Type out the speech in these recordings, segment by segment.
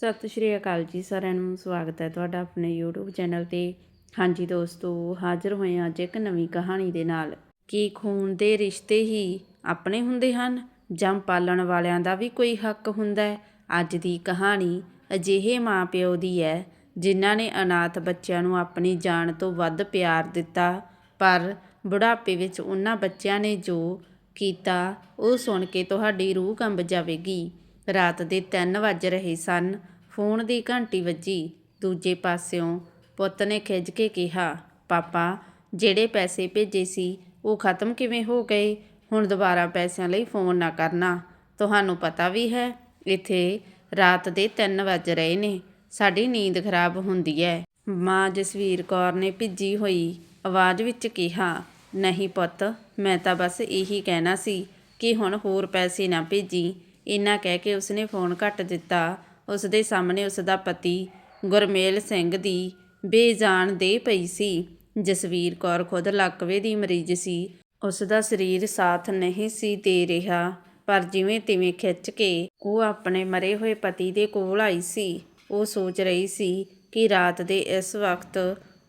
ਸਤਿ ਸ਼੍ਰੀ ਅਕਾਲ ਜੀ, ਸਾਰਿਆਂ ਨੂੰ ਸਵਾਗਤ ਹੈ ਤੁਹਾਡਾ ਆਪਣੇ YouTube ਚੈਨਲ ਤੇ। ਹਾਂਜੀ ਦੋਸਤੋ, ਹਾਜ਼ਰ ਹੋਏ ਹਾਂ ਅੱਜ ਇੱਕ ਨਵੀਂ ਕਹਾਣੀ ਦੇ ਨਾਲ। ਕੀ ਖੂਨ ਦੇ ਰਿਸ਼ਤੇ ਹੀ ਆਪਣੇ ਹੁੰਦੇ ਹਨ? ਜਾਂ ਪਾਲਣ ਵਾਲਿਆਂ ਦਾ ਵੀ ਕੋਈ ਹੱਕ ਹੁੰਦਾ ਹੈ? ਅੱਜ ਦੀ ਕਹਾਣੀ ਅਜਿਹੇ ਮਾਪਿਓ ਦੀ ਹੈ, ਜਿਨ੍ਹਾਂ ਨੇ ਅਨਾਥ ਬੱਚਿਆਂ ਨੂੰ ਆਪਣੀ ਜਾਨ ਤੋਂ ਵੱਧ ਪਿਆਰ ਦਿੱਤਾ। ਪਰ ਬੁਢਾਪੇ ਵਿੱਚ ਉਹਨਾਂ ਬੱਚਿਆਂ ਨੇ ਜੋ ਕੀਤਾ, ਉਹ ਸੁਣ ਕੇ ਤੁਹਾਡੀ ਰੂਹ ਕੰਬ ਜਾਵੇਗੀ। ਰਾਤ ਦੇ 3 ਵੱਜ ਰਹੇ ਸਨ। ਫੋਨ ਦੀ ਘੰਟੀ ਵੱਜੀ। ਦੂਜੇ ਪਾਸਿਓਂ ਪੁੱਤ ਨੇ ਖਿੱਝ ਕੇ ਕਿਹਾ, ਪਾਪਾ, ਜਿਹੜੇ ਪੈਸੇ ਭੇਜੇ ਸੀ, ਉਹ ਖਤਮ ਕਿਵੇਂ ਹੋ ਗਏ? ਹੁਣ ਦੁਬਾਰਾ ਪੈਸਿਆਂ ਲਈ ਫੋਨ ਨਾ ਕਰਨਾ। ਤੁਹਾਨੂੰ ਪਤਾ ਵੀ ਹੈ, ਇੱਥੇ ਰਾਤ ਦੇ 3 ਵੱਜ ਰਹੇ ਨੇ। ਸਾਡੀ ਨੀਂਦ ਖਰਾਬ ਹੁੰਦੀ ਹੈ ਮਾਂ ਜਸਵੀਰ ਕੌਰ ਨੇ ਭਿੱਜੀ ਹੋਈ ਆਵਾਜ਼ ਵਿੱਚ ਕਿਹਾ, ਨਹੀਂ ਪੁੱਤ, ਮੈਂ ਤਾਂ ਬਸ ਇਹੀ ਕਹਿਣਾ ਸੀ ਕਿ ਹੁਣ ਹੋਰ ਪੈਸੇ ਨਾ ਭੇਜੀ। ਇੰਨਾ ਕਹਿ ਕੇ ਉਸਨੇ ਫੋਨ ਕੱਟ ਦਿੱਤਾ। ਉਸ ਦੇ ਸਾਹਮਣੇ ਉਸ ਦਾ ਪਤੀ ਗੁਰਮੇਲ ਸਿੰਘ ਦੀ ਬੇਜਾਨ ਦੇ ਪਈ ਸੀ। ਜਸਵੀਰ ਕੌਰ ਖੁਦ ਲੱਕਵੇ ਦੀ ਮਰੀਜ਼ ਸੀ। ਉਸ ਦਾ ਸਰੀਰ ਸਾਥ ਨਹੀਂ ਸੀ ਦੇ ਰਿਹਾ, ਪਰ ਜਿਵੇਂ ਤਿਵੇਂ ਖਿੱਚ ਕੇ ਉਹ ਆਪਣੇ ਮਰੇ ਹੋਏ ਪਤੀ ਦੇ ਕੋਲ ਆਈ ਸੀ। ਉਹ ਸੋਚ ਰਹੀ ਸੀ ਕਿ ਰਾਤ ਦੇ ਇਸ ਵਕਤ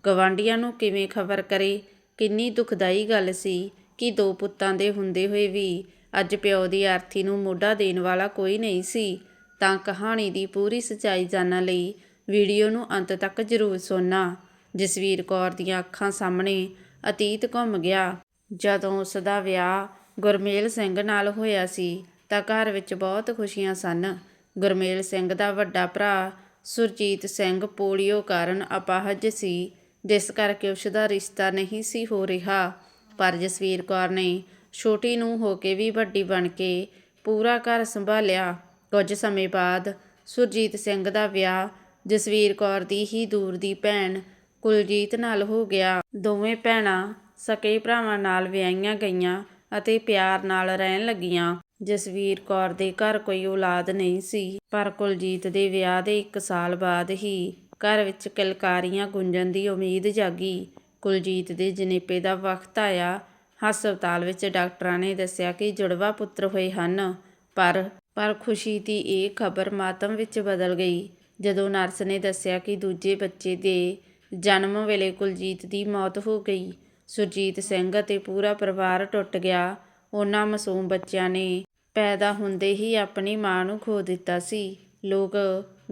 ਗਵਾਂਡੀਆਂ ਨੂੰ ਕਿਵੇਂ ਖਬਰ ਕਰੇ। ਕਿੰਨੀ ਦੁਖਦਾਈ ਗੱਲ ਸੀ ਕਿ ਦੋ ਪੁੱਤਾਂ ਦੇ ਹੁੰਦੇ ਹੋਏ ਵੀ ਅੱਜ ਪਿਓ ਦੀ ਆਰਥੀ ਨੂੰ ਮੋਢਾ ਦੇਣ ਵਾਲਾ ਕੋਈ ਨਹੀਂ ਸੀ। ਤਾਂ ਕਹਾਣੀ ਦੀ ਪੂਰੀ ਸਚਾਈ ਜਾਣਨ ਲਈ ਵੀਡੀਓ ਨੂੰ ਅੰਤ ਤੱਕ ਜ਼ਰੂਰ ਸੁਣਨਾ। ਜਸਵੀਰ ਕੌਰ ਦੀਆਂ ਅੱਖਾਂ ਸਾਹਮਣੇ ਅਤੀਤ ਘੁੰਮ ਗਿਆ। ਜਦੋਂ ਉਸ ਦਾ ਵਿਆਹ ਗੁਰਮੇਲ ਸਿੰਘ ਨਾਲ ਹੋਇਆ ਸੀ, ਤਾਂ ਘਰ ਵਿੱਚ ਬਹੁਤ ਖੁਸ਼ੀਆਂ ਸਨ। ਗੁਰਮੇਲ ਸਿੰਘ ਦਾ ਵੱਡਾ ਭਰਾ ਸੁਰਜੀਤ ਸਿੰਘ ਪੋਲੀਓ ਕਾਰਨ ਅਪਾਹਜ ਸੀ। ਜਿਸ ਕਰਕੇ ਉਸ ਦਾ ਰਿਸ਼ਤਾ ਨਹੀਂ ਸੀ ਹੋ ਰਿਹਾ। ਪਰ ਜਸਵੀਰ ਕੌਰ ਨੇ ਛੋਟੀ ਨੂੰ ਹੋ ਕੇ ਵੀ ਵੱਡੀ ਬਣ ਕੇ ਪੂਰਾ ਘਰ ਸੰਭਾਲਿਆ। ਕੁਝ ਸਮੇਂ ਬਾਅਦ ਸੁਰਜੀਤ ਸਿੰਘ ਦਾ ਵਿਆਹ ਜਸਵੀਰ ਕੌਰ ਦੀ ਹੀ ਦੂਰ ਦੀ ਭੈਣ ਕੁਲਜੀਤ ਨਾਲ ਹੋ ਗਿਆ। ਦੋਵੇਂ ਭੈਣਾਂ ਸਕੇ ਭਰਾਵਾਂ ਨਾਲ ਵਿਆਹੀਆਂ ਗਈਆਂ ਅਤੇ ਪਿਆਰ ਨਾਲ ਰਹਿਣ ਲੱਗੀਆਂ। ਜਸਵੀਰ ਕੌਰ ਦੇ ਘਰ ਕੋਈ ਔਲਾਦ ਨਹੀਂ ਸੀ, ਪਰ ਕੁਲਜੀਤ ਦੇ ਵਿਆਹ ਦੇ 1 ਸਾਲ ਬਾਅਦ ਹੀ ਘਰ ਵਿੱਚ ਕਿਲਕਾਰੀਆਂ ਗੁੰਜਣ ਦੀ ਉਮੀਦ ਜਾਗੀ। ਕੁਲਜੀਤ ਦੇ ਜਨੇਪੇ ਦਾ ਵਕਤ ਆਇਆ ਹਸਪਤਾਲ ਵਿੱਚ ਡਾਕਟਰਾਂ ਨੇ ਦੱਸਿਆ ਕਿ ਜੁੜਵਾ ਪੁੱਤਰ ਹੋਏ ਹਨ, ਪਰ ਪਰ ਖੁਸ਼ੀ ਦੀ ਇਹ ਖਬਰ ਮਾਤਮ ਵਿੱਚ ਬਦਲ ਗਈ। ਜਦੋਂ ਨਰਸ ਨੇ ਦੱਸਿਆ ਕਿ ਦੂਜੇ ਬੱਚੇ ਦੇ ਜਨਮ ਵੇਲੇ ਕੁਲਜੀਤ ਦੀ ਮੌਤ ਹੋ ਗਈ, ਸੁਰਜੀਤ ਸਿੰਘ ਅਤੇ ਪੂਰਾ ਪਰਿਵਾਰ ਟੁੱਟ ਗਿਆ। ਉਹਨਾਂ ਮਾਸੂਮ ਬੱਚਿਆਂ ਨੇ ਪੈਦਾ ਹੁੰਦੇ ਹੀ ਆਪਣੀ ਮਾਂ ਨੂੰ ਖੋ ਦਿੱਤਾ ਸੀ। ਲੋਕ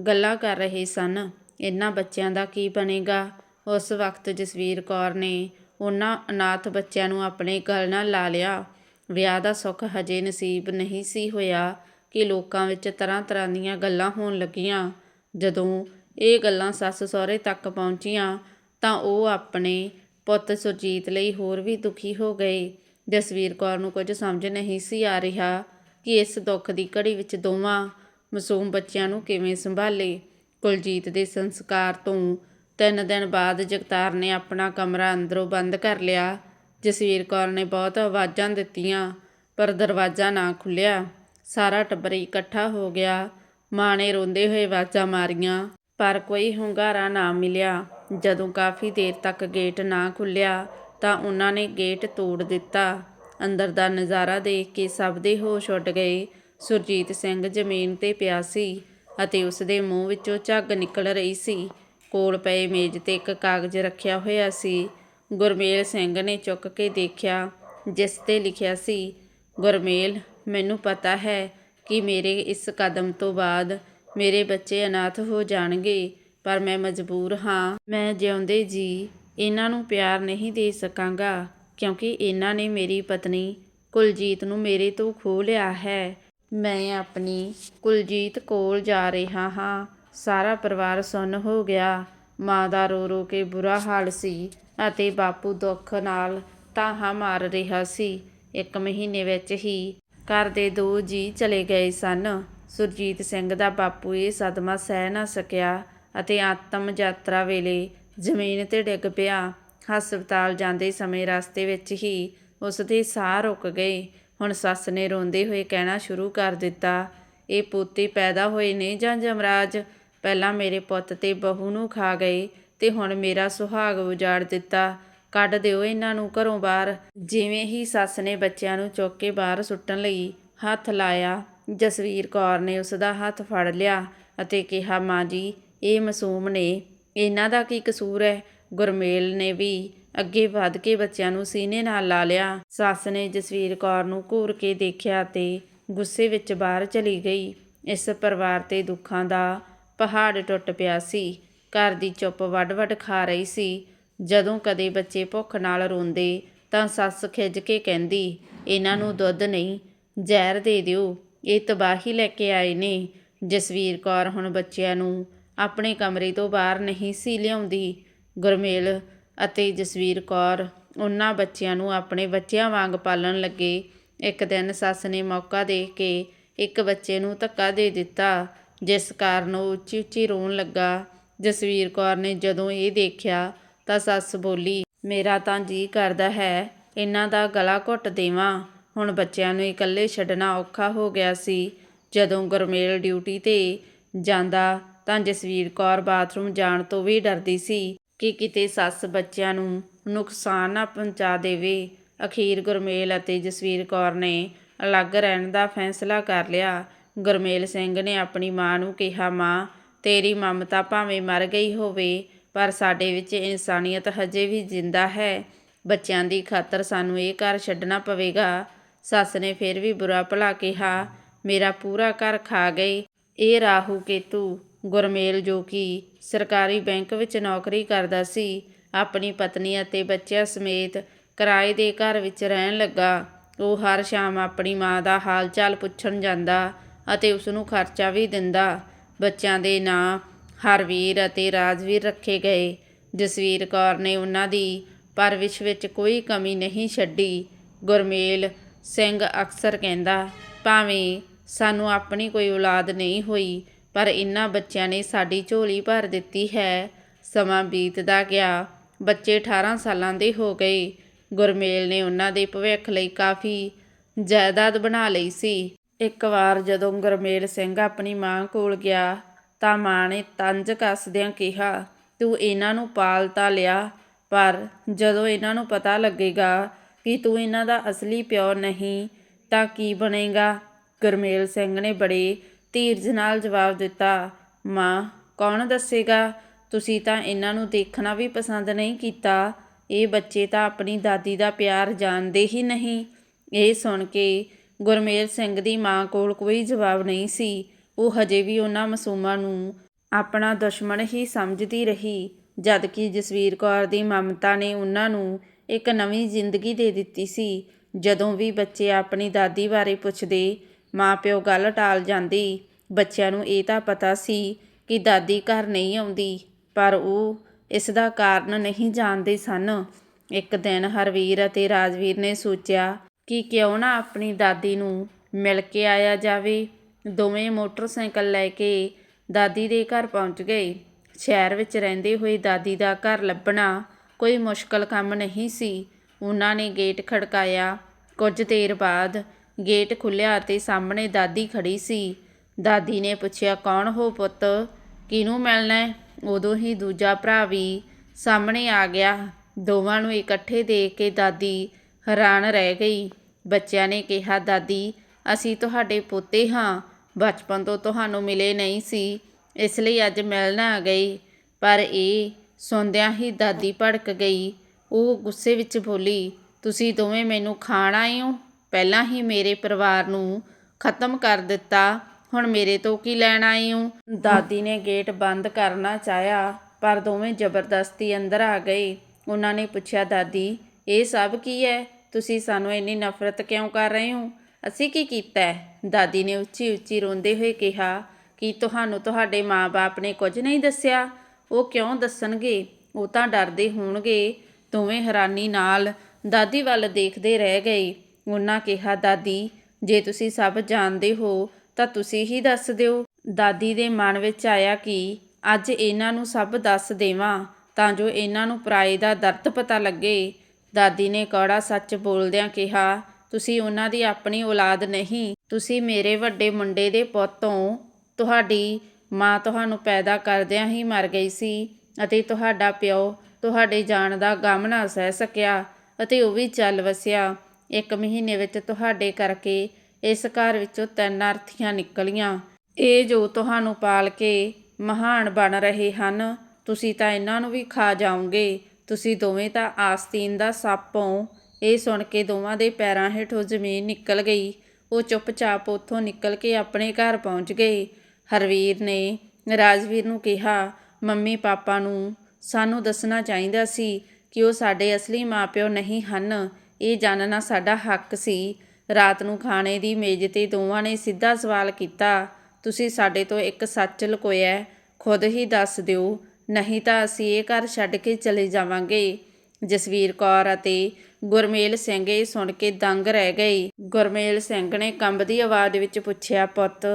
ਗੱਲਾਂ ਕਰ ਰਹੇ ਸਨ, ਇਹਨਾਂ ਬੱਚਿਆਂ ਦਾ ਕੀ ਬਣੇਗਾ? ਉਸ ਵਕਤ ਜਸਵੀਰ ਕੌਰ ਨੇ ਉਹਨਾਂ ਅਨਾਥ ਬੱਚਿਆਂ ਨੂੰ ਆਪਣੇ ਗਲ ਨਾਲ ਲਾ ਲਿਆ। ਵਿਆਹ ਦਾ ਸੁੱਖ ਹਜੇ ਨਸੀਬ ਨਹੀਂ ਸੀ ਹੋਇਆ ਕਿ ਲੋਕਾਂ ਵਿੱਚ ਤਰ੍ਹਾਂ ਤਰ੍ਹਾਂ ਦੀਆਂ ਗੱਲਾਂ ਹੋਣ ਲੱਗੀਆਂ। ਜਦੋਂ ਇਹ ਗੱਲਾਂ ਸੱਸ ਸਹੁਰੇ ਤੱਕ ਪਹੁੰਚੀਆਂ ਤਾਂ ਉਹ ਆਪਣੇ ਪੁੱਤ ਸੁਰਜੀਤ ਲਈ ਹੋਰ ਵੀ ਦੁਖੀ ਹੋ ਗਏ। ਜਸਵੀਰ ਕੌਰ ਨੂੰ ਕੁਝ ਸਮਝ ਨਹੀਂ ਸੀ ਆ ਰਿਹਾ ਕਿ ਇਸ ਦੁੱਖ ਦੀ ਘੜੀ ਵਿੱਚ ਦੋਵਾਂ ਮਾਸੂਮ ਬੱਚਿਆਂ ਨੂੰ ਕਿਵੇਂ ਸੰਭਾਲੇ। ਕੁਲਜੀਤ ਦੇ ਸੰਸਕਾਰ ਤੋਂ ਤਿੰਨ ਦਿਨ ਬਾਅਦ ਜਗਤਾਰ ਨੇ ਆਪਣਾ ਕਮਰਾ ਅੰਦਰੋਂ ਬੰਦ ਕਰ ਲਿਆ। ਜਸਵੀਰ ਕੌਰ ਨੇ ਬਹੁਤ ਆਵਾਜ਼ਾਂ ਦਿੱਤੀਆਂ, ਪਰ ਦਰਵਾਜ਼ਾ ਨਾ ਖੁੱਲਿਆ ਸਾਰਾ ਟੱਬਰ ਇਕੱਠਾ ਹੋ ਗਿਆ। ਮਾਂ ਨੇ ਰੋਂਦੇ ਹੋਏ ਆਵਾਜ਼ਾਂ ਮਾਰੀਆਂ, ਪਰ ਕੋਈ ਹੁੰਗਾਰਾ ਨਾ ਮਿਲਿਆ। ਜਦੋਂ ਕਾਫੀ ਦੇਰ ਤੱਕ ਗੇਟ ਨਾ ਖੁੱਲਿਆ ਤਾਂ ਉਹਨਾਂ ਨੇ ਗੇਟ ਤੋੜ ਦਿੱਤਾ। ਅੰਦਰ ਦਾ ਨਜ਼ਾਰਾ ਦੇਖ ਕੇ ਸਭ ਦੇ ਹੋਸ਼ ਉੱਡ ਗਏ। ਸੁਰਜੀਤ ਸਿੰਘ ਜ਼ਮੀਨ ਤੇ ਪਿਆ ਸੀ ਅਤੇ ਉਸ ਦੇ ਮੂੰਹ ਵਿੱਚੋਂ ਝੱਗ ਨਿਕਲ ਰਹੀ ਸੀ। ਕੋਲ ਪਏ ਮੇਜ਼ ਤੇ ਇੱਕ ਕਾਗਜ਼ ਰੱਖਿਆ ਹੋਇਆ ਸੀ। ਗੁਰਮੇਲ ਸਿੰਘ ਨੇ ਚੁੱਕ ਕੇ ਦੇਖਿਆ, ਜਿਸ ਤੇ ਲਿਖਿਆ ਸੀ, ਗੁਰਮੇਲ, ਮੈਨੂੰ ਪਤਾ ਹੈ ਕਿ ਮੇਰੇ ਇਸ ਕਦਮ ਤੋਂ ਬਾਅਦ ਮੇਰੇ ਬੱਚੇ ਅਨਾਥ ਹੋ ਜਾਣਗੇ, ਪਰ ਮੈਂ ਮਜਬੂਰ ਹਾਂ। ਮੈਂ ਜਿਉਂਦੇ ਜੀ ਇਹਨਾਂ ਨੂੰ ਪਿਆਰ ਨਹੀਂ ਦੇ ਸਕਾਂਗਾ, ਕਿਉਂਕਿ ਇਹਨਾਂ ਨੇ ਮੇਰੀ ਪਤਨੀ ਕੁਲਜੀਤ ਨੂੰ ਮੇਰੇ ਤੋਂ ਖੋਹ ਲਿਆ ਹੈ। ਮੈਂ ਆਪਣੀ ਕੁਲਜੀਤ ਕੋਲ ਜਾ ਰਿਹਾ ਹਾਂ। ਸਾਰਾ ਪਰਿਵਾਰ ਸੁੰਨ ਹੋ ਗਿਆ। ਮਾਂ ਦਾ ਰੋ ਰੋ ਕੇ ਬੁਰਾ ਹਾਲ ਸੀ ਅਤੇ ਬਾਪੂ ਦੁੱਖ ਨਾਲ ਤਾਹਾਂ ਮਾਰ ਰਿਹਾ ਸੀ। ਇੱਕ ਮਹੀਨੇ ਵਿੱਚ ਹੀ ਘਰ ਦੇ ਦੋ ਜੀ ਚਲੇ ਗਏ ਸਨ। ਸੁਰਜੀਤ ਸਿੰਘ ਦਾ ਬਾਪੂ ਇਹ ਸਦਮਾ ਸਹਿ ਨਾ ਸਕਿਆ ਅਤੇ ਆਤਮ ਯਾਤਰਾ ਵੇਲੇ ਜ਼ਮੀਨ ਤੇ ਡਿੱਗ ਪਿਆ। ਹਸਪਤਾਲ ਜਾਂਦੇ ਸਮੇਂ ਰਸਤੇ ਵਿੱਚ ਹੀ ਉਸ ਦੇ ਸਾਹ ਰੁਕ ਗਏ। ਹੁਣ ਸੱਸ ਨੇ ਰੋਂਦੇ ਹੋਏ ਕਹਿਣਾ ਸ਼ੁਰੂ ਕਰ ਦਿੱਤਾ, ਇਹ ਪੋਤੇ ਪੈਦਾ ਹੋਏ ਨੇ ਜਾਂ ਜਮਰਾਜ? ਪਹਿਲਾਂ ਮੇਰੇ ਪੁੱਤ ਤੇ ਬਹੂ ਨੂੰ ਖਾ ਗਏ ਤੇ ਹੁਣ ਮੇਰਾ ਸੁਹਾਗ ਉਜਾੜ ਦਿੱਤਾ। ਕੱਢ ਦਿਓ ਇਹਨਾਂ ਨੂੰ ਘਰੋਂ ਬਾਹਰ। ਜਿਵੇਂ ਹੀ ਸੱਸ ਨੇ ਬੱਚਿਆਂ ਨੂੰ ਚੁੱਕ ਕੇ ਬਾਹਰ ਸੁੱਟਣ ਲਈ ਹੱਥ ਲਾਇਆ, ਜਸਵੀਰ ਕੌਰ ਨੇ ਉਸ ਦਾ ਹੱਥ ਫੜ ਲਿਆ ਅਤੇ ਕਿਹਾ, ਮਾਂ ਜੀ, ਇਹ ਮਾਸੂਮ ਨੇ। ਇਹਨਾਂ ਦਾ ਕੀ ਕਸੂਰ ਹੈ ਗੁਰਮੇਲ ਨੇ ਵੀ ਅੱਗੇ ਵੱਧ ਕੇ ਬੱਚਿਆਂ ਨੂੰ ਸੀਨੇ ਨਾਲ ਲਾ ਲਿਆ। ਸੱਸ ਨੇ ਜਸਵੀਰ ਕੌਰ ਨੂੰ ਘੂਰ ਕੇ ਦੇਖਿਆ ਤੇ ਗੁੱਸੇ ਵਿੱਚ ਬਾਹਰ ਚਲੀ ਗਈ। ਇਸ ਪਰਿਵਾਰ ਤੇ ਦੁੱਖਾਂ ਦਾ ਪਹਾੜ ਟੁੱਟ ਪਿਆ ਸੀ। ਘਰ ਦੀ ਚੁੱਪ ਵੱਡ-ਵੱਡ ਖਾ ਰਹੀ ਸੀ। ਜਦੋਂ ਕਦੇ ਬੱਚੇ ਭੁੱਖ ਨਾਲ ਰੋਂਦੇ, ਤਾਂ ਸੱਸ ਖਿੱਝ ਕੇ ਕਹਿੰਦੀ, ਇਹਨਾਂ ਨੂੰ ਦੁੱਧ ਨਹੀਂ, ਜ਼ਹਿਰ ਦੇ ਦਿਓ। ਇਹ ਤਬਾਹੀ ਲੈ ਕੇ ਆਏ ਨੇ। ਜਸਵੀਰ ਕੌਰ ਹੁਣ ਬੱਚਿਆਂ ਨੂੰ ਆਪਣੇ ਕਮਰੇ ਤੋਂ ਬਾਹਰ ਨਹੀਂ ਸੀ ਲਿਆਉਂਦੀ। ਗੁਰਮੇਲ ਅਤੇ ਜਸਵੀਰ ਕੌਰ ਉਹਨਾਂ ਬੱਚਿਆਂ ਨੂੰ ਆਪਣੇ ਬੱਚਿਆਂ ਵਾਂਗ ਪਾਲਣ ਲੱਗੇ। ਇੱਕ ਦਿਨ ਸੱਸ ਨੇ ਮੌਕਾ ਦੇਖ ਕੇ ਇੱਕ ਬੱਚੇ ਨੂੰ ਧੱਕਾ ਦੇ ਦਿੱਤਾ। ਜਿਸ ਕਾਰਨ ਉਹ ਉੱਚੀ ਉੱਚੀ ਰੋਣ ਲੱਗਾ। ਜਸਵੀਰ ਕੌਰ ਨੇ ਜਦੋਂ ਇਹ ਦੇਖਿਆ ਤਾਂ ਸੱਸ ਬੋਲੀ, ਮੇਰਾ ਤਾਂ ਜੀ ਕਰਦਾ ਹੈ, ਇਹਨਾਂ ਦਾ ਗਲਾ ਘੁੱਟ ਦੇਵਾਂ। ਹੁਣ ਬੱਚਿਆਂ ਨੂੰ ਇਕੱਲੇ ਛੱਡਣਾ ਔਖਾ ਹੋ ਗਿਆ ਸੀ। ਜਦੋਂ ਗੁਰਮੇਲ ਡਿਊਟੀ ਤੇ ਜਾਂਦਾ ਤਾਂ ਜਸਵੀਰ ਕੌਰ ਬਾਥਰੂਮ ਜਾਣ ਤੋਂ ਵੀ ਡਰਦੀ ਸੀ ਕਿ ਕਿਤੇ ਸੱਸ ਬੱਚਿਆਂ ਨੂੰ ਨੁਕਸਾਨ ਨਾ ਪਹੁੰਚਾ ਦੇਵੇ। ਅਖੀਰ ਗੁਰਮੇਲ ਅਤੇ ਜਸਵੀਰ ਕੌਰ ਨੇ ਅਲੱਗ ਰਹਿਣ ਦਾ ਫੈਸਲਾ ਕਰ ਲਿਆ। ਗੁਰਮੇਲ ਸਿੰਘ ਨੇ ਆਪਣੀ ਮਾਂ ਨੂੰ ਕਿਹਾ, ਮਾਂ, ਤੇਰੀ ਮਮਤਾ ਭਾਵੇਂ ਮਰ ਗਈ ਹੋਵੇ, ਪਰ ਸਾਡੇ ਵਿੱਚ ਇਨਸਾਨੀਅਤ ਹਜੇ ਵੀ ਜ਼ਿੰਦਾ ਹੈ। ਬੱਚਿਆਂ ਦੀ ਖਾਤਰ ਸਾਨੂੰ ਇਹ ਘਰ ਛੱਡਣਾ ਪਵੇਗਾ। ਸੱਸ ਨੇ ਫਿਰ ਵੀ ਬੁਰਾ ਭਲਾ ਕਿਹਾ, ਮੇਰਾ ਪੂਰਾ ਘਰ ਖਾ ਗਏ। ਇਹ ਰਾਹੂ ਕੇਤੂ, ਗੁਰਮੇਲ ਜੋ ਕਿ ਸਰਕਾਰੀ ਬੈਂਕ ਵਿੱਚ ਨੌਕਰੀ ਕਰਦਾ ਸੀ, ਆਪਣੀ ਪਤਨੀ ਅਤੇ ਬੱਚਿਆਂ ਸਮੇਤ ਕਿਰਾਏ ਦੇ ਘਰ ਵਿੱਚ ਰਹਿਣ ਲੱਗਾ। ਉਹ ਹਰ ਸ਼ਾਮ ਆਪਣੀ ਮਾਂ ਦਾ ਹਾਲ ਚਾਲ ਪੁੱਛਣ ਜਾਂਦਾ ਅਤੇ ਉਸ ਨੂੰ ਖਰਚਾ ਵੀ ਦਿੰਦਾ। ਬੱਚਿਆਂ ਦੇ ਨਾਂ ਹਰਵੀਰ ਅਤੇ ਰਾਜਵੀਰ ਰੱਖੇ ਗਏ। ਜਸਵੀਰ ਕੌਰ ਨੇ ਉਹਨਾਂ ਦੀ ਪਰਵਿਸ਼ ਵਿੱਚ ਕੋਈ ਕਮੀ ਨਹੀਂ ਛੱਡੀ। ਗੁਰਮੇਲ ਸਿੰਘ ਅਕਸਰ ਕਹਿੰਦਾ, ਭਾਵੇਂ ਸਾਨੂੰ ਆਪਣੀ ਕੋਈ ਔਲਾਦ ਨਹੀਂ ਹੋਈ, ਪਰ ਇਹਨਾਂ ਬੱਚਿਆਂ ਨੇ ਸਾਡੀ ਝੋਲੀ ਭਰ ਦਿੱਤੀ ਹੈ। ਸਮਾਂ ਬੀਤਦਾ ਗਿਆ। ਬੱਚੇ 18 ਸਾਲਾਂ ਦੇ ਹੋ ਗਏ। ਗੁਰਮੇਲ ਨੇ ਉਹਨਾਂ ਦੇ ਭਵਿੱਖ ਲਈ ਕਾਫੀ ਜਾਇਦਾਦ ਬਣਾ ਲਈ ਸੀ। ਇੱਕ ਵਾਰ ਜਦੋਂ ਗੁਰਮੇਲ ਸਿੰਘ ਆਪਣੀ ਮਾਂ ਕੋਲ ਗਿਆ ਤਾਂ ਮਾਂ ਨੇ ਤੰਜ ਕੱਸਦਿਆਂ ਕਿਹਾ, ਤੂੰ ਇਹਨਾਂ ਨੂੰ ਪਾਲ ਤਾਂ ਲਿਆ, ਪਰ ਜਦੋਂ ਇਹਨਾਂ ਨੂੰ ਪਤਾ ਲੱਗੇਗਾ ਕਿ ਤੂੰ ਇਹਨਾਂ ਦਾ ਅਸਲੀ ਪਿਓ ਨਹੀਂ, ਤਾਂ ਕੀ ਬਣੇਗਾ? ਗੁਰਮੇਲ ਸਿੰਘ ਨੇ ਬੜੇ ਧੀਰਜ ਨਾਲ ਜਵਾਬ ਦਿੱਤਾ, ਮਾਂ, ਕੌਣ ਦੱਸੇਗਾ? ਤੁਸੀਂ ਤਾਂ ਇਹਨਾਂ ਨੂੰ ਦੇਖਣਾ ਵੀ ਪਸੰਦ ਨਹੀਂ ਕੀਤਾ। ਇਹ ਬੱਚੇ ਤਾਂ ਆਪਣੀ ਦਾਦੀ ਦਾ ਪਿਆਰ ਜਾਣਦੇ ਹੀ ਨਹੀਂ। ਇਹ ਸੁਣ ਕੇ ਗੁਰਮੇਲ ਸਿੰਘ ਦੀ ਮਾਂ ਕੋਲ ਕੋਈ ਜਵਾਬ ਨਹੀਂ ਸੀ। ਉਹ ਹਜੇ ਵੀ ਉਹਨਾਂ ਮਾਸੂਮਾਂ ਨੂੰ ਆਪਣਾ ਦੁਸ਼ਮਣ ਹੀ ਸਮਝਦੀ ਰਹੀ, ਜਦਕਿ ਜਸਵੀਰ ਕੌਰ ਦੀ ਮਮਤਾ ਨੇ ਉਹਨਾਂ ਨੂੰ ਇੱਕ ਨਵੀਂ ਜ਼ਿੰਦਗੀ ਦੇ ਦਿੱਤੀ ਸੀ। ਜਦੋਂ ਵੀ ਬੱਚੇ ਆਪਣੀ ਦਾਦੀ ਬਾਰੇ ਪੁੱਛਦੇ, ਮਾਪਿਓ ਗੱਲ ਟਾਲ ਜਾਂਦੀ, ਬੱਚਿਆਂ ਨੂੰ ਇਹ ਤਾਂ ਪਤਾ ਸੀ ਕਿ ਦਾਦੀ ਘਰ ਨਹੀਂ ਆਉਂਦੀ, ਪਰ ਉਹ ਇਸ ਦਾ ਕਾਰਨ ਨਹੀਂ ਜਾਣਦੇ ਸਨ। ਇੱਕ ਦਿਨ ਹਰਵੀਰ ਅਤੇ ਰਾਜਵੀਰ ਨੇ ਸੋਚਿਆ ਕਿ ਕਿਉਂ ਨਾ ਆਪਣੀ ਦਾਦੀ ਨੂੰ ਮਿਲ ਕੇ ਆਇਆ ਜਾਵੇ। ਦੋਵੇਂ ਮੋਟਰਸਾਈਕਲ ਲੈ ਕੇ ਦਾਦੀ ਦੇ ਘਰ ਪਹੁੰਚ ਗਏ। ਸ਼ਹਿਰ ਵਿੱਚ ਰਹਿੰਦੇ ਹੋਏ ਦਾਦੀ ਦਾ ਘਰ ਲੱਭਣਾ ਕੋਈ ਮੁਸ਼ਕਲ ਕੰਮ ਨਹੀਂ ਸੀ। ਉਹਨਾਂ ਨੇ ਗੇਟ ਖੜਕਾਇਆ। ਕੁਝ ਦੇਰ ਬਾਅਦ ਗੇਟ ਖੁੱਲਿਆ ਅਤੇ ਸਾਹਮਣੇ ਦਾਦੀ ਖੜੀ ਸੀ। ਦਾਦੀ ਨੇ ਪੁੱਛਿਆ, ਕੌਣ ਹੋ ਪੁੱਤ? ਕਿਹਨੂੰ ਮਿਲਣਾ ਉਦੋਂ ਹੀ ਦੂਜਾ ਭਰਾ ਵੀ ਸਾਹਮਣੇ ਆ ਗਿਆ। ਦੋਵਾਂ ਨੂੰ ਇਕੱਠੇ ਦੇਖ ਕੇ ਦਾਦੀ ਹੈਰਾਨ ਰਹਿ ਗਈ। ਬੱਚਿਆਂ ਨੇ ਕਿਹਾ, ਦਾਦੀ, ਅਸੀਂ ਤੁਹਾਡੇ ਪੋਤੇ ਹਾਂ। ਬਚਪਨ ਤੋਂ ਤੁਹਾਨੂੰ ਮਿਲੇ ਨਹੀਂ ਸੀ, ਇਸ ਲਈ ਅੱਜ ਮਿਲਣ ਆ ਗਏ ਪਰ ਇਹ ਸੁਣਦਿਆਂ ਹੀ ਦਾਦੀ ਭੜਕ ਗਈ। ਉਹ ਗੁੱਸੇ ਵਿੱਚ ਬੋਲੀ, ਤੁਸੀਂ ਦੋਵੇਂ ਮੈਨੂੰ ਖਾਣ ਆਏ ਹੋ? ਪਹਿਲਾਂ ਹੀ ਮੇਰੇ ਪਰਿਵਾਰ ਨੂੰ ਖਤਮ ਕਰ ਦਿੱਤਾ। ਹੁਣ ਮੇਰੇ ਤੋਂ ਕੀ ਲੈਣ ਆਏ ਹੋ? ਦਾਦੀ ਨੇ ਗੇਟ ਬੰਦ ਕਰਨਾ ਚਾਹਿਆ, ਪਰ ਦੋਵੇਂ ਜ਼ਬਰਦਸਤੀ ਅੰਦਰ ਆ ਗਏ। ਉਹਨਾਂ ਨੇ ਪੁੱਛਿਆ, ਦਾਦੀ, ਇਹ ਸਭ ਕੀ ਹੈ? ਤੁਸੀਂ ਸਾਨੂੰ ਇੰਨੀ ਨਫ਼ਰਤ ਕਿਉਂ ਕਰ ਰਹੇ ਹੋ? ਅਸੀਂ ਕੀ ਕੀਤਾ ਹੈ? ਦਾਦੀ ਨੇ ਉੱਚੀ ਉੱਚੀ ਰੋਂਦੇ ਹੋਏ ਕਿਹਾ, ਕਿ ਤੁਹਾਨੂੰ ਤੁਹਾਡੇ ਮਾਪੇ ਨੇ ਕੁਝ ਨਹੀਂ ਦੱਸਿਆ? ਉਹ ਕਿਉਂ ਦੱਸਣਗੇ? ਉਹ ਤਾਂ ਡਰਦੇ ਹੋਣਗੇ। ਦੋਵੇਂ ਹੈਰਾਨੀ ਨਾਲ ਦਾਦੀ ਵੱਲ ਦੇਖਦੇ ਰਹਿ ਗਏ। ਉਹਨਾਂ ਕਿਹਾ, ਦਾਦੀ, ਜੇ ਤੁਸੀਂ ਸਭ ਜਾਣਦੇ ਹੋ, ਤਾਂ ਤੁਸੀਂ ਹੀ ਦੱਸ ਦਿਓ। ਦਾਦੀ ਦੇ ਮਨ ਵਿੱਚ ਆਇਆ ਕਿ ਅੱਜ ਇਹਨਾਂ ਨੂੰ ਸਭ ਦੱਸ ਦੇਵਾਂ, ਤਾਂ ਜੋ ਇਹਨਾਂ ਨੂੰ ਪਰਾਏ ਦਾ ਦਰਦ ਪਤਾ ਲੱਗੇ। ਦਾਦੀ ਨੇ ਕੌੜਾ ਸੱਚ ਬੋਲਦਿਆਂ ਕਿਹਾ, ਤੁਸੀਂ ਉਹਨਾਂ ਦੀ ਆਪਣੀ ਔਲਾਦ ਨਹੀਂ, ਤੁਸੀਂ ਮੇਰੇ ਵੱਡੇ ਮੁੰਡੇ ਦੇ ਪੁੱਤੋਂ ਤੁਹਾਡੀ ਮਾਂ ਤੁਹਾਨੂੰ ਪੈਦਾ ਕਰਦਿਆਂ ਹੀ ਮਰ ਗਈ ਸੀ ਅਤੇ ਤੁਹਾਡਾ ਪਿਓ ਤੁਹਾਡੇ ਜਾਣ ਦਾ ਗਮ ਨਾ ਸਹਿ ਸਕਿਆ ਅਤੇ ਉਹ ਵੀ ਚੱਲ ਵਸਿਆ। ਇੱਕ ਮਹੀਨੇ ਵਿੱਚ ਤੁਹਾਡੇ ਕਰਕੇ ਇਸ ਘਰ ਵਿੱਚੋਂ ਤਿੰਨ ਅਰਥੀਆਂ ਨਿਕਲੀਆਂ। ਇਹ ਜੋ ਤੁਹਾਨੂੰ ਪਾਲ ਕੇ ਮਹਾਨ ਬਣ ਰਹੇ ਹਨ, ਤੁਸੀਂ ਤਾਂ ਇਹਨਾਂ ਨੂੰ ਵੀ ਖਾ ਜਾਓਗੇ। ਤੁਸੀਂ ਦੋਵੇਂ ਤਾਂ ਆਸਤੀਨ ਦਾ ਸੱਪ ਹੋ। ਇਹ ਸੁਣ ਕੇ ਦੋਵਾਂ ਦੇ ਪੈਰਾਂ ਹੇਠੋਂ ਜ਼ਮੀਨ ਨਿਕਲ ਗਈ। ਉਹ ਚੁੱਪਚਾਪ ਉੱਥੋਂ ਨਿਕਲ ਕੇ ਆਪਣੇ ਘਰ ਪਹੁੰਚ ਗਏ। ਹਰਵੀਰ ਨੇ ਰਾਜਵੀਰ ਨੂੰ ਕਿਹਾ, ਮੰਮੀ ਪਾਪਾ ਨੂੰ ਸਾਨੂੰ ਦੱਸਣਾ ਚਾਹੀਦਾ ਸੀ ਕਿ ਉਹ ਸਾਡੇ ਅਸਲੀ ਮਾਪਿਓ ਨਹੀਂ ਹਨ। ਇਹ ਜਾਣਨਾ ਸਾਡਾ ਹੱਕ ਸੀ। ਰਾਤ ਨੂੰ ਖਾਣੇ ਦੀ ਮੇਜ਼ ਤੇ ਦੋਵਾਂ ਨੇ ਸਿੱਧਾ ਸਵਾਲ ਕੀਤਾ, ਤੁਸੀਂ ਸਾਡੇ ਤੋਂ ਇੱਕ ਸੱਚ ਲੁਕੋਇਆ ਖੁਦ ਹੀ ਦੱਸ ਦਿਓ ਨਹੀਂ ਤਾਂ ਅਸੀਂ ਇਹ ਘਰ ਛੱਡ ਕੇ ਚਲੇ ਜਾਵਾਂਗੇ। ਜਸਵੀਰ ਕੌਰ ਅਤੇ ਗੁਰਮੇਲ ਸਿੰਘ ਇਹ ਸੁਣ ਕੇ ਦੰਗ ਰਹਿ ਗਏ। ਗੁਰਮੇਲ ਸਿੰਘ ਨੇ ਕੰਬਦੀ ਆਵਾਜ਼ ਵਿੱਚ ਪੁੱਛਿਆ, ਪੁੱਤ,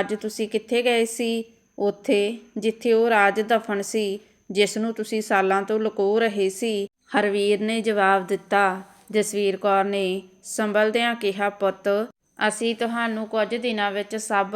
ਅੱਜ ਤੁਸੀਂ ਕਿੱਥੇ ਗਏ ਸੀ? ਉੱਥੇ, ਜਿੱਥੇ ਉਹ ਰਾਜ ਦਫਨ ਸੀ ਜਿਸ ਨੂੰ ਤੁਸੀਂ ਸਾਲਾਂ ਤੋਂ ਲੁਕੋ ਰਹੇ ਸੀ। ਹਰਵੀਰ ਨੇ ਜਵਾਬ ਦਿੱਤਾ। ਜਸਵੀਰ ਕੌਰ ਨੇ ਸੰਭਲਦਿਆਂ ਕਿਹਾ, ਪੁੱਤ, ਅਸੀਂ ਤੁਹਾਨੂੰ ਕੁਝ ਦਿਨਾਂ ਵਿੱਚ ਸਭ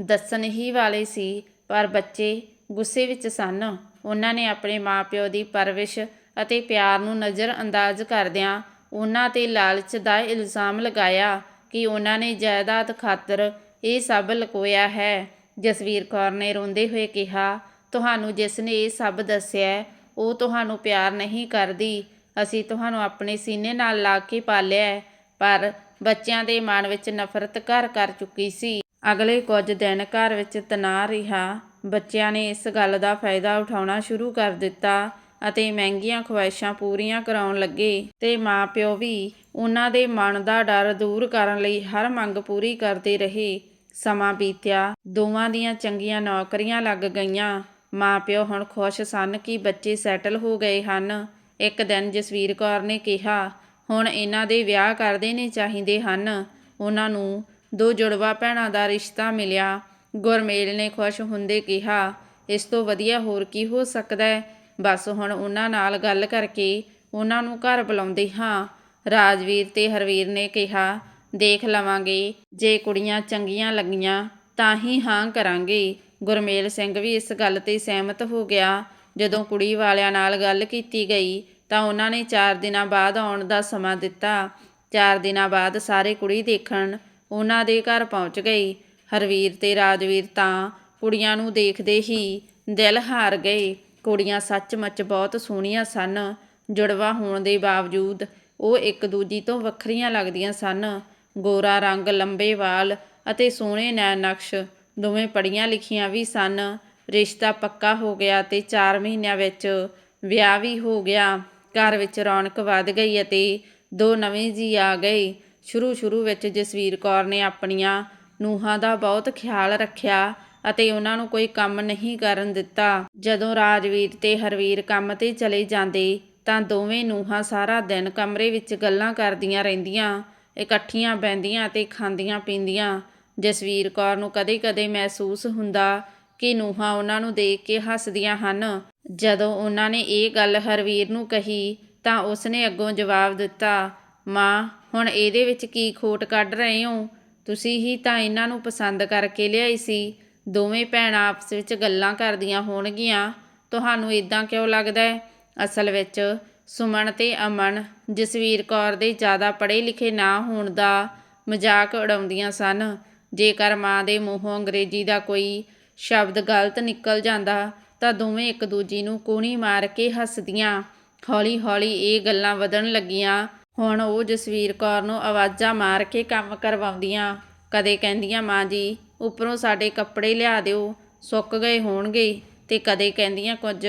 ਦੱਸਣ ਹੀ ਵਾਲੇ ਸੀ, ਪਰ ਬੱਚੇ ਗੁੱਸੇ ਵਿੱਚ ਸਨ। ਉਹਨਾਂ ਨੇ ਆਪਣੇ ਮਾਪਿਓ ਦੀ ਪਰਵਿਸ਼ ਅਤੇ ਪਿਆਰ ਨੂੰ ਨਜ਼ਰਅੰਦਾਜ਼ ਕਰਦਿਆਂ ਉਹਨਾਂ ਤੇ ਲਾਲਚ ਦਾ ਇਲਜ਼ਾਮ ਲਗਾਇਆ ਕਿ ਉਹਨਾਂ ਨੇ ਜਾਇਦਾਦ ਖਾਤਰ ਇਹ ਸਭ ਲਕੋਇਆ ਹੈ। ਜਸਵੀਰ ਕੌਰ ਨੇ ਰੋਂਦੇ ਹੋਏ ਕਿਹਾ, ਤੁਹਾਨੂੰ ਜਿਸ ਨੇ ਇਹ ਸਭ ਦੱਸਿਆ ਉਹ ਤੁਹਾਨੂੰ ਪਿਆਰ ਨਹੀਂ ਕਰਦੀ। ਅਸੀਂ ਤੁਹਾਨੂੰ ਆਪਣੇ ਸੀਨੇ ਨਾਲ ਲਾ ਕੇ ਪਾਲਿਆ ਪਰ ਬੱਚਿਆਂ ਦੇ ਮਨ ਵਿੱਚ ਨਫ਼ਰਤ ਘਰ ਕਰ ਚੁੱਕੀ ਸੀ। ਅਗਲੇ ਕੁਝ ਦਿਨ ਘਰ ਵਿੱਚ ਤਣਾਅ ਰਿਹਾ। ਬੱਚਿਆਂ ਨੇ ਇਸ ਗੱਲ ਦਾ ਫਾਇਦਾ ਉਠਾਉਣਾ ਸ਼ੁਰੂ ਕਰ ਦਿੱਤਾ ਅਤੇ ਮਹਿੰਗੀਆਂ ਖੁਆਇਸ਼ਾਂ ਪੂਰੀਆਂ ਕਰਾਉਣ ਲੱਗੇ ਤੇ ਮਾਪਿਓ ਵੀ ਉਹਨਾਂ ਦੇ ਮਨ ਦਾ ਡਰ ਦੂਰ ਕਰਨ ਲਈ ਹਰ ਮੰਗ ਪੂਰੀ ਕਰਦੇ ਰਹੇ। ਸਮਾਂ ਬੀਤਿਆ, ਦੋਵਾਂ ਦੀਆਂ ਚੰਗੀਆਂ ਨੌਕਰੀਆਂ ਲੱਗ ਗਈਆਂ। ਮਾਪਿਓ ਹੁਣ ਖੁਸ਼ ਸਨ ਕਿ ਬੱਚੇ ਸੈਟਲ ਹੋ ਗਏ ਹਨ। ਇੱਕ ਦਿਨ ਜਸਵੀਰ ਕੌਰ ਨੇ ਕਿਹਾ, ਹੁਣ ਇਹਨਾਂ ਦੇ ਵਿਆਹ ਕਰ ਦੇਣੇ ਚਾਹੀਦੇ ਹਨ। ਉਹਨਾਂ ਨੂੰ ਦੋ ਜੁੜਵਾ ਭੈਣਾਂ ਦਾ ਰਿਸ਼ਤਾ ਮਿਲਿਆ। ਗੁਰਮੇਲ ਨੇ ਖੁਸ਼ ਹੁੰਦੇ ਕਿਹਾ, ਇਸ ਤੋਂ ਵਧੀਆ ਹੋਰ ਕੀ ਹੋ ਸਕਦਾ ਹੈ? ਬਸ ਹੁਣ ਉਹਨਾਂ ਨਾਲ ਗੱਲ ਕਰਕੇ ਉਹਨਾਂ ਨੂੰ ਘਰ ਬੁਲਾਉਂਦੇ ਹਾਂ। ਰਾਜਵੀਰ ਤੇ ਹਰਵੀਰ ਨੇ ਕਿਹਾ, ਦੇਖ ਲਵਾਂਗੇ, ਜੇ ਕੁੜੀਆਂ ਚੰਗੀਆਂ ਲੱਗੀਆਂ ਤਾਂ ਹੀ ਹਾਂ ਕਰਾਂਗੇ। ਗੁਰਮੇਲ ਸਿੰਘ ਵੀ ਇਸ ਗੱਲ ਤੇ ਸਹਿਮਤ ਹੋ ਗਿਆ। ਜਦੋਂ ਕੁੜੀ ਵਾਲਿਆਂ ਨਾਲ ਗੱਲ ਕੀਤੀ ਗਈ ਤਾਂ ਉਹਨਾਂ ਨੇ 4 ਦਿਨਾਂ ਬਾਅਦ ਆਉਣ ਦਾ ਸਮਾਂ ਦਿੱਤਾ। 4 ਦਿਨਾਂ ਬਾਅਦ ਸਾਰੇ ਕੁੜੀ ਦੇਖਣ ਉਹਨਾਂ ਦੇ ਘਰ ਪਹੁੰਚ ਗਈ ਹਰਵੀਰ ਤੇ ਰਾਜਵੀਰ ਤਾਂ ਕੁੜੀਆਂ ਨੂੰ ਦੇਖਦੇ ਹੀ ਦਿਲ ਹਾਰ ਗਏ। ਕੁੜੀਆਂ ਸੱਚਮੁੱਚ ਬਹੁਤ ਸੋਹਣੀਆਂ ਸਨ। ਜੁੜਵਾ ਹੋਣ ਦੇ ਬਾਵਜੂਦ ਉਹ ਇੱਕ ਦੂਜੀ ਤੋਂ ਵੱਖਰੀਆਂ ਲੱਗਦੀਆਂ ਸਨ। ਗੋਰਾ ਰੰਗ, ਲੰਬੇ ਵਾਲ ਅਤੇ ਸੋਹਣੇ ਨੈਣ ਨਕਸ਼ ਦੋਵੇਂ ਪੜੀਆਂ ਲਿਖੀਆਂ ਵੀ ਸਨ। ਰਿਸ਼ਤਾ ਪੱਕਾ ਹੋ ਗਿਆ ਤੇ 4 ਮਹੀਨਿਆਂ ਵਿੱਚ ਵਿਆਹ ਵੀ ਹੋ ਗਿਆ। ਘਰ ਵਿੱਚ ਰੌਣਕ ਵੱਧ ਗਈ ਅਤੇ ਦੋ ਨਵੇਂ ਜੀ ਆ ਗਏ। ਸ਼ੁਰੂ ਸ਼ੁਰੂ ਵਿੱਚ ਜਸਵੀਰ ਕੌਰ ਨੇ ਆਪਣੀਆਂ ਨੂੰਹਾਂ ਦਾ ਬਹੁਤ ਖਿਆਲ ਰੱਖਿਆ ਅਤੇ ਉਹਨਾਂ ਨੂੰ ਕੋਈ ਕੰਮ ਨਹੀਂ ਕਰਨ ਦਿੱਤਾ। ਜਦੋਂ ਰਾਜਵੀਰ ਤੇ ਹਰਵੀਰ ਕੰਮ ਤੇ ਚਲੇ ਜਾਂਦੇ, ਤਾਂ ਦੋਵੇਂ ਨੂੰਹਾਂ ਸਾਰਾ ਦਿਨ ਕਮਰੇ ਵਿੱਚ ਗੱਲਾਂ ਕਰਦੀਆਂ ਰਹਿੰਦੀਆਂ, ਇਕੱਠੀਆਂ ਬਹਿੰਦੀਆਂ ਤੇ ਖਾਂਦੀਆਂ ਪੀਂਦੀਆਂ। ਜਸਵੀਰ ਕੌਰ ਨੂੰ ਕਦੇ-ਕਦੇ ਮਹਿਸੂਸ ਹੁੰਦਾ ਕਿ ਨੂੰਹਾਂ ਉਹਨਾਂ ਨੂੰ ਦੇਖ ਕੇ ਹੱਸਦੀਆਂ ਹਨ। ਜਦੋਂ ਉਹਨਾਂ ਨੇ ਇਹ ਗੱਲ ਹਰਵੀਰ ਨੂੰ ਕਹੀ, ਤਾਂ ਉਸਨੇ ਅੱਗੋਂ ਜਵਾਬ ਦਿੱਤਾ, ਮਾਂ, ਹੁਣ ਇਹਦੇ ਵਿੱਚ ਕੀ ਖੋਟ ਕੱਢ ਰਹੇ ਹੋ? ਤੁਸੀਂ ਹੀ ਤਾਂ ਇਹਨਾਂ ਨੂੰ ਪਸੰਦ ਕਰਕੇ ਲਿਆਈ ਸੀ। ਦੋਵੇਂ ਭੈਣਾਂ ਆਪਸ ਵਿੱਚ ਗੱਲਾਂ ਕਰਦੀਆਂ ਹੋਣਗੀਆਂ। ਤੁਹਾਨੂੰ ਇਦਾਂ ਕਿਉਂ ਲੱਗਦਾ ਹੈ? ਅਸਲ ਵਿੱਚ ਸੁਮਨ ਤੇ ਅਮਨ, ਜਸਵੀਰ ਕੌਰ ਦੇ ਜ਼ਿਆਦਾ ਪੜ੍ਹੇ ਲਿਖੇ ਨਾ ਹੋਣ ਦਾ ਮਜ਼ਾਕ ਉਡਾਉਂਦੀਆਂ ਸਨ। ਜੇਕਰ ਮਾਂ ਦੇ ਮੂੰਹੋਂ ਅੰਗਰੇਜ਼ੀ ਦਾ ਕੋਈ ਸ਼ਬਦ ਗਲਤ ਨਿਕਲ ਜਾਂਦਾ, ਤਾਂ ਦੋਵੇਂ ਇੱਕ ਦੂਜੀ ਨੂੰ ਕੂਣੀ ਮਾਰ ਕੇ ਹੱਸਦੀਆਂ। ਹੌਲੀ-ਹੌਲੀ ਇਹ ਗੱਲਾਂ ਵਧਣ ਲੱਗੀਆਂ। ਹੁਣ ਉਹ ਜਸਵੀਰ ਕੌਰ ਨੂੰ ਆਵਾਜ਼ਾਂ ਮਾਰ ਕੇ ਕੰਮ ਕਰਵਾਉਂਦੀਆਂ। ਕਦੇ ਕਹਿੰਦੀਆਂ, ਮਾਂ ਜੀ, ਉੱਪਰੋਂ ਸਾਡੇ ਕੱਪੜੇ ਲਿਆ ਦਿਓ, ਸੁੱਕ ਗਏ ਹੋਣਗੇ। ਤੇ ਕਦੇ ਕਹਿੰਦੀਆਂ, ਕੁਝ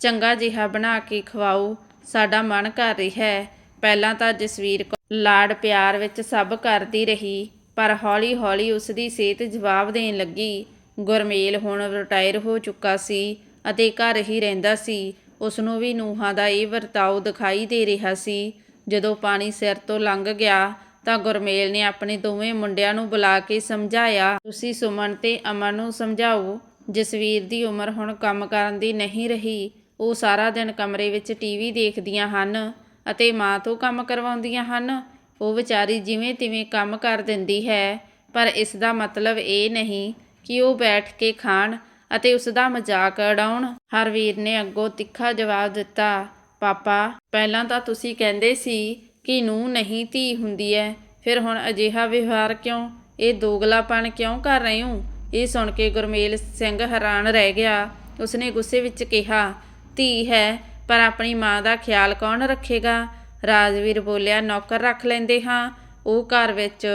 ਚੰਗਾ ਜਿਹਾ ਬਣਾ ਕੇ ਖਵਾਓ, ਸਾਡਾ ਮਨ ਕਰ ਰਿਹਾ ਹੈ। ਪਹਿਲਾਂ ਤਾਂ ਜਸਵੀਰ ਕੌਰ ਲਾਡ ਪਿਆਰ ਵਿੱਚ ਸਭ ਕਰਦੀ ਰਹੀ, ਪਰ ਹੌਲੀ-ਹੌਲੀ ਉਸ ਦੀ ਸਿਹਤ ਜਵਾਬ ਦੇਣ ਲੱਗੀ। ਗੁਰਮੇਲ ਹੁਣ ਰਿਟਾਇਰ ਹੋ ਚੁੱਕਾ ਸੀ ਅਤੇ ਘਰ ਹੀ ਰਹਿੰਦਾ ਸੀ। ਉਸ ਨੂੰ ਵੀ ਨੂੰਹਾਂ ਦਾ ਇਹ ਵਰਤਾਓ ਦਿਖਾਈ ਦੇ ਰਿਹਾ ਸੀ। ਜਦੋਂ ਪਾਣੀ ਸਿਰ ਤੋਂ ਲੰਘ ਗਿਆ ਤਾਂ ਗੁਰਮੇਲ ਨੇ ਆਪਣੇ ਦੋਵੇਂ ਮੁੰਡਿਆਂ ਨੂੰ ਬੁਲਾ ਕੇ ਸਮਝਾਇਆ, ਤੁਸੀਂ ਸੁਮਨ ਤੇ ਅਮਨ ਨੂੰ ਸਮਝਾਓ। ਜਸਵੀਰ ਦੀ ਉਮਰ ਹੁਣ ਕੰਮ ਕਰਨ ਦੀ ਨਹੀਂ ਰਹੀ। ਉਹ ਸਾਰਾ ਦਿਨ ਕਮਰੇ ਵਿੱਚ ਟੀਵੀ ਦੇਖਦੀਆਂ ਹਨ ਅਤੇ ਮਾਂ ਤੋਂ ਕੰਮ ਕਰਵਾਉਂਦੀਆਂ ਹਨ। ਉਹ ਵਿਚਾਰੀ ਜਿਵੇਂ ਤਿਵੇਂ ਕੰਮ ਕਰ ਦਿੰਦੀ ਹੈ, ਪਰ ਇਸ ਦਾ ਮਤਲਬ ਇਹ ਨਹੀਂ ਕਿ ਉਹ ਬੈਠ ਕੇ ਖਾਣ ਅਤੇ ਉਸ ਦਾ ਮਜ਼ਾਕ ਉਡਾਉਣ। ਹਰਵੀਰ ਨੇ ਅੱਗੋਂ ਤਿੱਖਾ ਜਵਾਬ ਦਿੱਤਾ ਪਾਪਾ, ਪਹਿਲਾਂ ਤਾਂ ਤੁਸੀਂ ਕਹਿੰਦੇ ਸੀ ਕਿ ਨੂੰ ਨਹੀਂ ਧੀ ਹੁੰਦੀ ਹੈ ਫਿਰ ਹੁਣ ਅਜਿਹਾ ਵਿਵਹਾਰ ਕਿਉਂ? ਇਹ ਦੋਗਲਾਪਣ ਕਿਉਂ ਕਰ ਰਹੇ ਹੋ? ਇਹ ਸੁਣ ਕੇ ਗੁਰਮੇਲ ਸਿੰਘ ਹੈਰਾਨ ਰਹਿ ਗਿਆ। ਉਸਨੇ ਗੁੱਸੇ ਵਿੱਚ ਕਿਹਾ, ਧੀ ਹੈ, ਪਰ ਆਪਣੀ ਮਾਂ ਦਾ ਖਿਆਲ ਕੌਣ ਰੱਖੇਗਾ? ਰਾਜਵੀਰ ਬੋਲਿਆ, ਨੌਕਰ ਰੱਖ ਲੈਂਦੇ ਹਾਂ। ਉਹ ਘਰ ਵਿੱਚ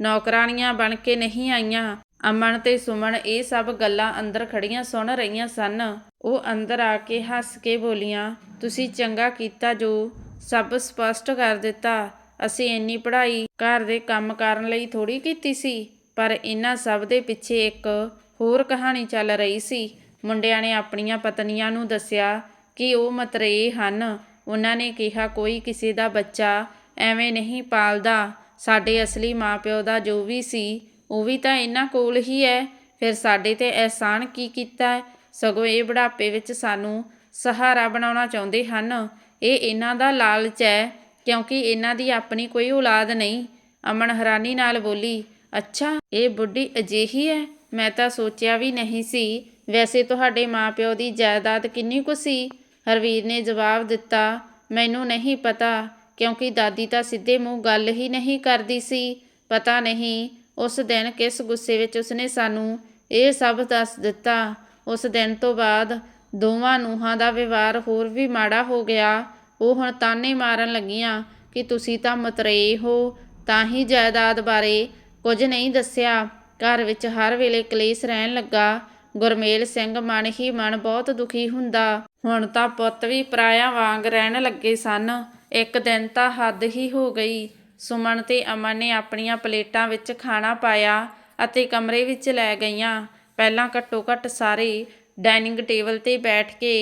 ਨੌਕਰਾਣੀਆਂ ਬਣ ਕੇ ਨਹੀਂ ਆਈਆਂ। ਅਮਨ ਤੇ ਸੁਮਨ ਇਹ ਸਭ ਗੱਲਾਂ ਅੰਦਰ ਖੜੀਆਂ ਸੁਣ ਰਹੀਆਂ ਸਨ। ਉਹ ਅੰਦਰ ਆ ਕੇ ਹੱਸ ਕੇ ਬੋਲੀਆਂ, ਤੁਸੀਂ ਚੰਗਾ ਕੀਤਾ ਜੋ, ਸਭ ਸਪਸ਼ਟ ਕਰ ਦਿੱਤਾ। ਅਸੀਂ ਇੰਨੀ ਪੜ੍ਹਾਈ ਘਰ ਦੇ ਕੰਮ ਕਰਨ ਲਈ ਥੋੜੀ ਕੀਤੀ ਸੀ, ਪਰ ਇਹਨਾਂ ਸਭ ਦੇ ਪਿੱਛੇ ਇੱਕ ਹੋਰ ਕਹਾਣੀ ਚੱਲ ਰਹੀ ਸੀ। ਮੁੰਡਿਆਂ ਨੇ ਆਪਣੀਆਂ ਪਤਨੀਆਂ ਨੂੰ ਦੱਸਿਆ ਕਿ ਉਹ ਮਤਰੇਏ ਹਨ। ਉਹਨਾਂ ਨੇ ਕਿਹਾ, ਕੋਈ ਕਿਸੇ ਦਾ ਬੱਚਾ ਐਵੇਂ ਨਹੀਂ ਪਾਲਦਾ। ਸਾਡੇ ਅਸਲੀ ਮਾਪਿਓ ਦਾ ਜੋ ਵੀ ਸੀ, ਉਹ ਵੀ ਤਾਂ ਇਹਨਾਂ ਕੋਲ ਹੀ ਹੈ। ਫਿਰ ਸਾਡੇ ਤੇ ਅਹਿਸਾਨ ਕੀ ਕੀਤਾ ਸਗੋਂ ਇਹ ਬੁਢਾਪੇ ਵਿੱਚ ਸਾਨੂੰ ਸਹਾਰਾ ਬਣਾਉਣਾ ਚਾਹੁੰਦੇ ਹਨ। ਇਹ ਇਹਨਾਂ ਦਾ ਲਾਲਚ ਹੈ, ਕਿਉਂਕਿ ਇਹਨਾਂ ਦੀ ਆਪਣੀ ਕੋਈ ਔਲਾਦ ਨਹੀਂ। ਅਮਨ ਹੈਰਾਨੀ ਨਾਲ ਬੋਲੀ, ਅੱਛਾ, ਇਹ ਬੁੱਢੀ ਅਜਿਹੀ ਹੈ? ਮੈਂ ਤਾਂ ਸੋਚਿਆ ਵੀ ਨਹੀਂ ਸੀ। ਵੈਸੇ ਤੁਹਾਡੇ ਮਾਪਿਓ ਦੀ ਜਾਇਦਾਦ ਕਿੰਨੀ ਕੁ ਸੀ? ਹਰਵੀਰ ਨੇ ਜਵਾਬ ਦਿੱਤਾ, ਮੈਨੂੰ ਨਹੀਂ ਪਤਾ, ਕਿਉਂਕਿ ਦਾਦੀ ਤਾਂ ਸਿੱਧੇ ਮੂੰਹ ਗੱਲ ਹੀ ਨਹੀਂ ਕਰਦੀ ਸੀ। ਪਤਾ ਨਹੀਂ ਉਸ ਦਿਨ ਕਿਸ ਗੁੱਸੇ ਵਿੱਚ ਉਸਨੇ ਸਾਨੂੰ ਇਹ ਸਭ ਦੱਸ ਦਿੱਤਾ। ਉਸ ਦਿਨ ਤੋਂ ਬਾਅਦ ਦੋਵਾਂ ਨੂੰਹਾਂ ਦਾ ਵਿਵਹਾਰ ਹੋਰ ਵੀ ਮਾੜਾ ਹੋ ਗਿਆ। ਉਹ ਹੁਣ ਤਾਨੇ ਮਾਰਨ ਲੱਗੀਆਂ ਕਿ ਤੁਸੀਂ ਤਾਂ ਮਤਰੇਏ ਹੋ, ਤਾਂ ਹੀ ਜਾਇਦਾਦ ਬਾਰੇ ਕੁਝ ਨਹੀਂ ਦੱਸਿਆ। ਘਰ ਵਿੱਚ ਹਰ ਵੇਲੇ ਕਲੇਸ਼ ਰਹਿਣ ਲੱਗਾ। ਗੁਰਮੇਲ ਸਿੰਘ ਮਨ ਹੀ ਮਨ ਬਹੁਤ ਦੁਖੀ ਹੁੰਦਾ। ਹੁਣ ਤਾਂ ਪੁੱਤ ਵੀ ਪਰਾਇਆ ਵਾਂਗ ਰਹਿਣ ਲੱਗੇ ਸਨ। ਇੱਕ ਦਿਨ ਤਾਂ ਹੱਦ ਹੀ ਹੋ ਗਈ। ਸੁਮਨ ਤੇ ਅਮਨ ਨੇ ਆਪਣੀਆਂ ਪਲੇਟਾਂ ਵਿੱਚ ਖਾਣਾ ਪਾਇਆ ਅਤੇ ਕਮਰੇ ਵਿੱਚ ਲੈ ਗਈਆਂ। ਪਹਿਲਾਂ ਘੱਟੋ ਘੱਟ ਸਾਰੇ ਡਾਈਨਿੰਗ ਟੇਬਲ ਤੇ ਬੈਠ ਕੇ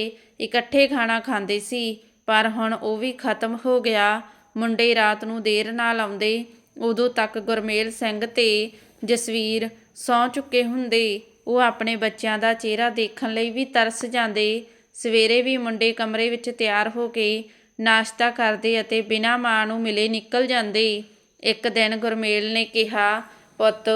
ਇਕੱਠੇ ਖਾਣਾ ਖਾਂਦੇ ਸੀ, ਪਰ ਹੁਣ ਉਹ ਵੀ ਖਤਮ ਹੋ ਗਿਆ। ਮੁੰਡੇ ਰਾਤ ਨੂੰ ਦੇਰ ਨਾਲ ਆਉਂਦੇ, ਉਦੋਂ ਤੱਕ ਗੁਰਮੇਲ ਸਿੰਘ ਤੇ ਜਸਵੀਰ ਸੌਂ ਚੁੱਕੇ ਹੁੰਦੇ। ਉਹ ਆਪਣੇ ਬੱਚਿਆਂ ਦਾ ਚਿਹਰਾ ਦੇਖਣ ਲਈ ਵੀ ਤਰਸ ਜਾਂਦੇ। ਸਵੇਰੇ ਵੀ ਮੁੰਡੇ ਕਮਰੇ ਵਿੱਚ ਤਿਆਰ ਹੋ ਕੇ ਨਾਸ਼ਤਾ ਕਰਦੇ ਅਤੇ ਬਿਨਾਂ ਮਾਂ ਨੂੰ ਮਿਲੇ ਨਿਕਲ ਜਾਂਦੇ। ਇੱਕ ਦਿਨ ਗੁਰਮੇਲ ਨੇ ਕਿਹਾ, ਪੁੱਤ,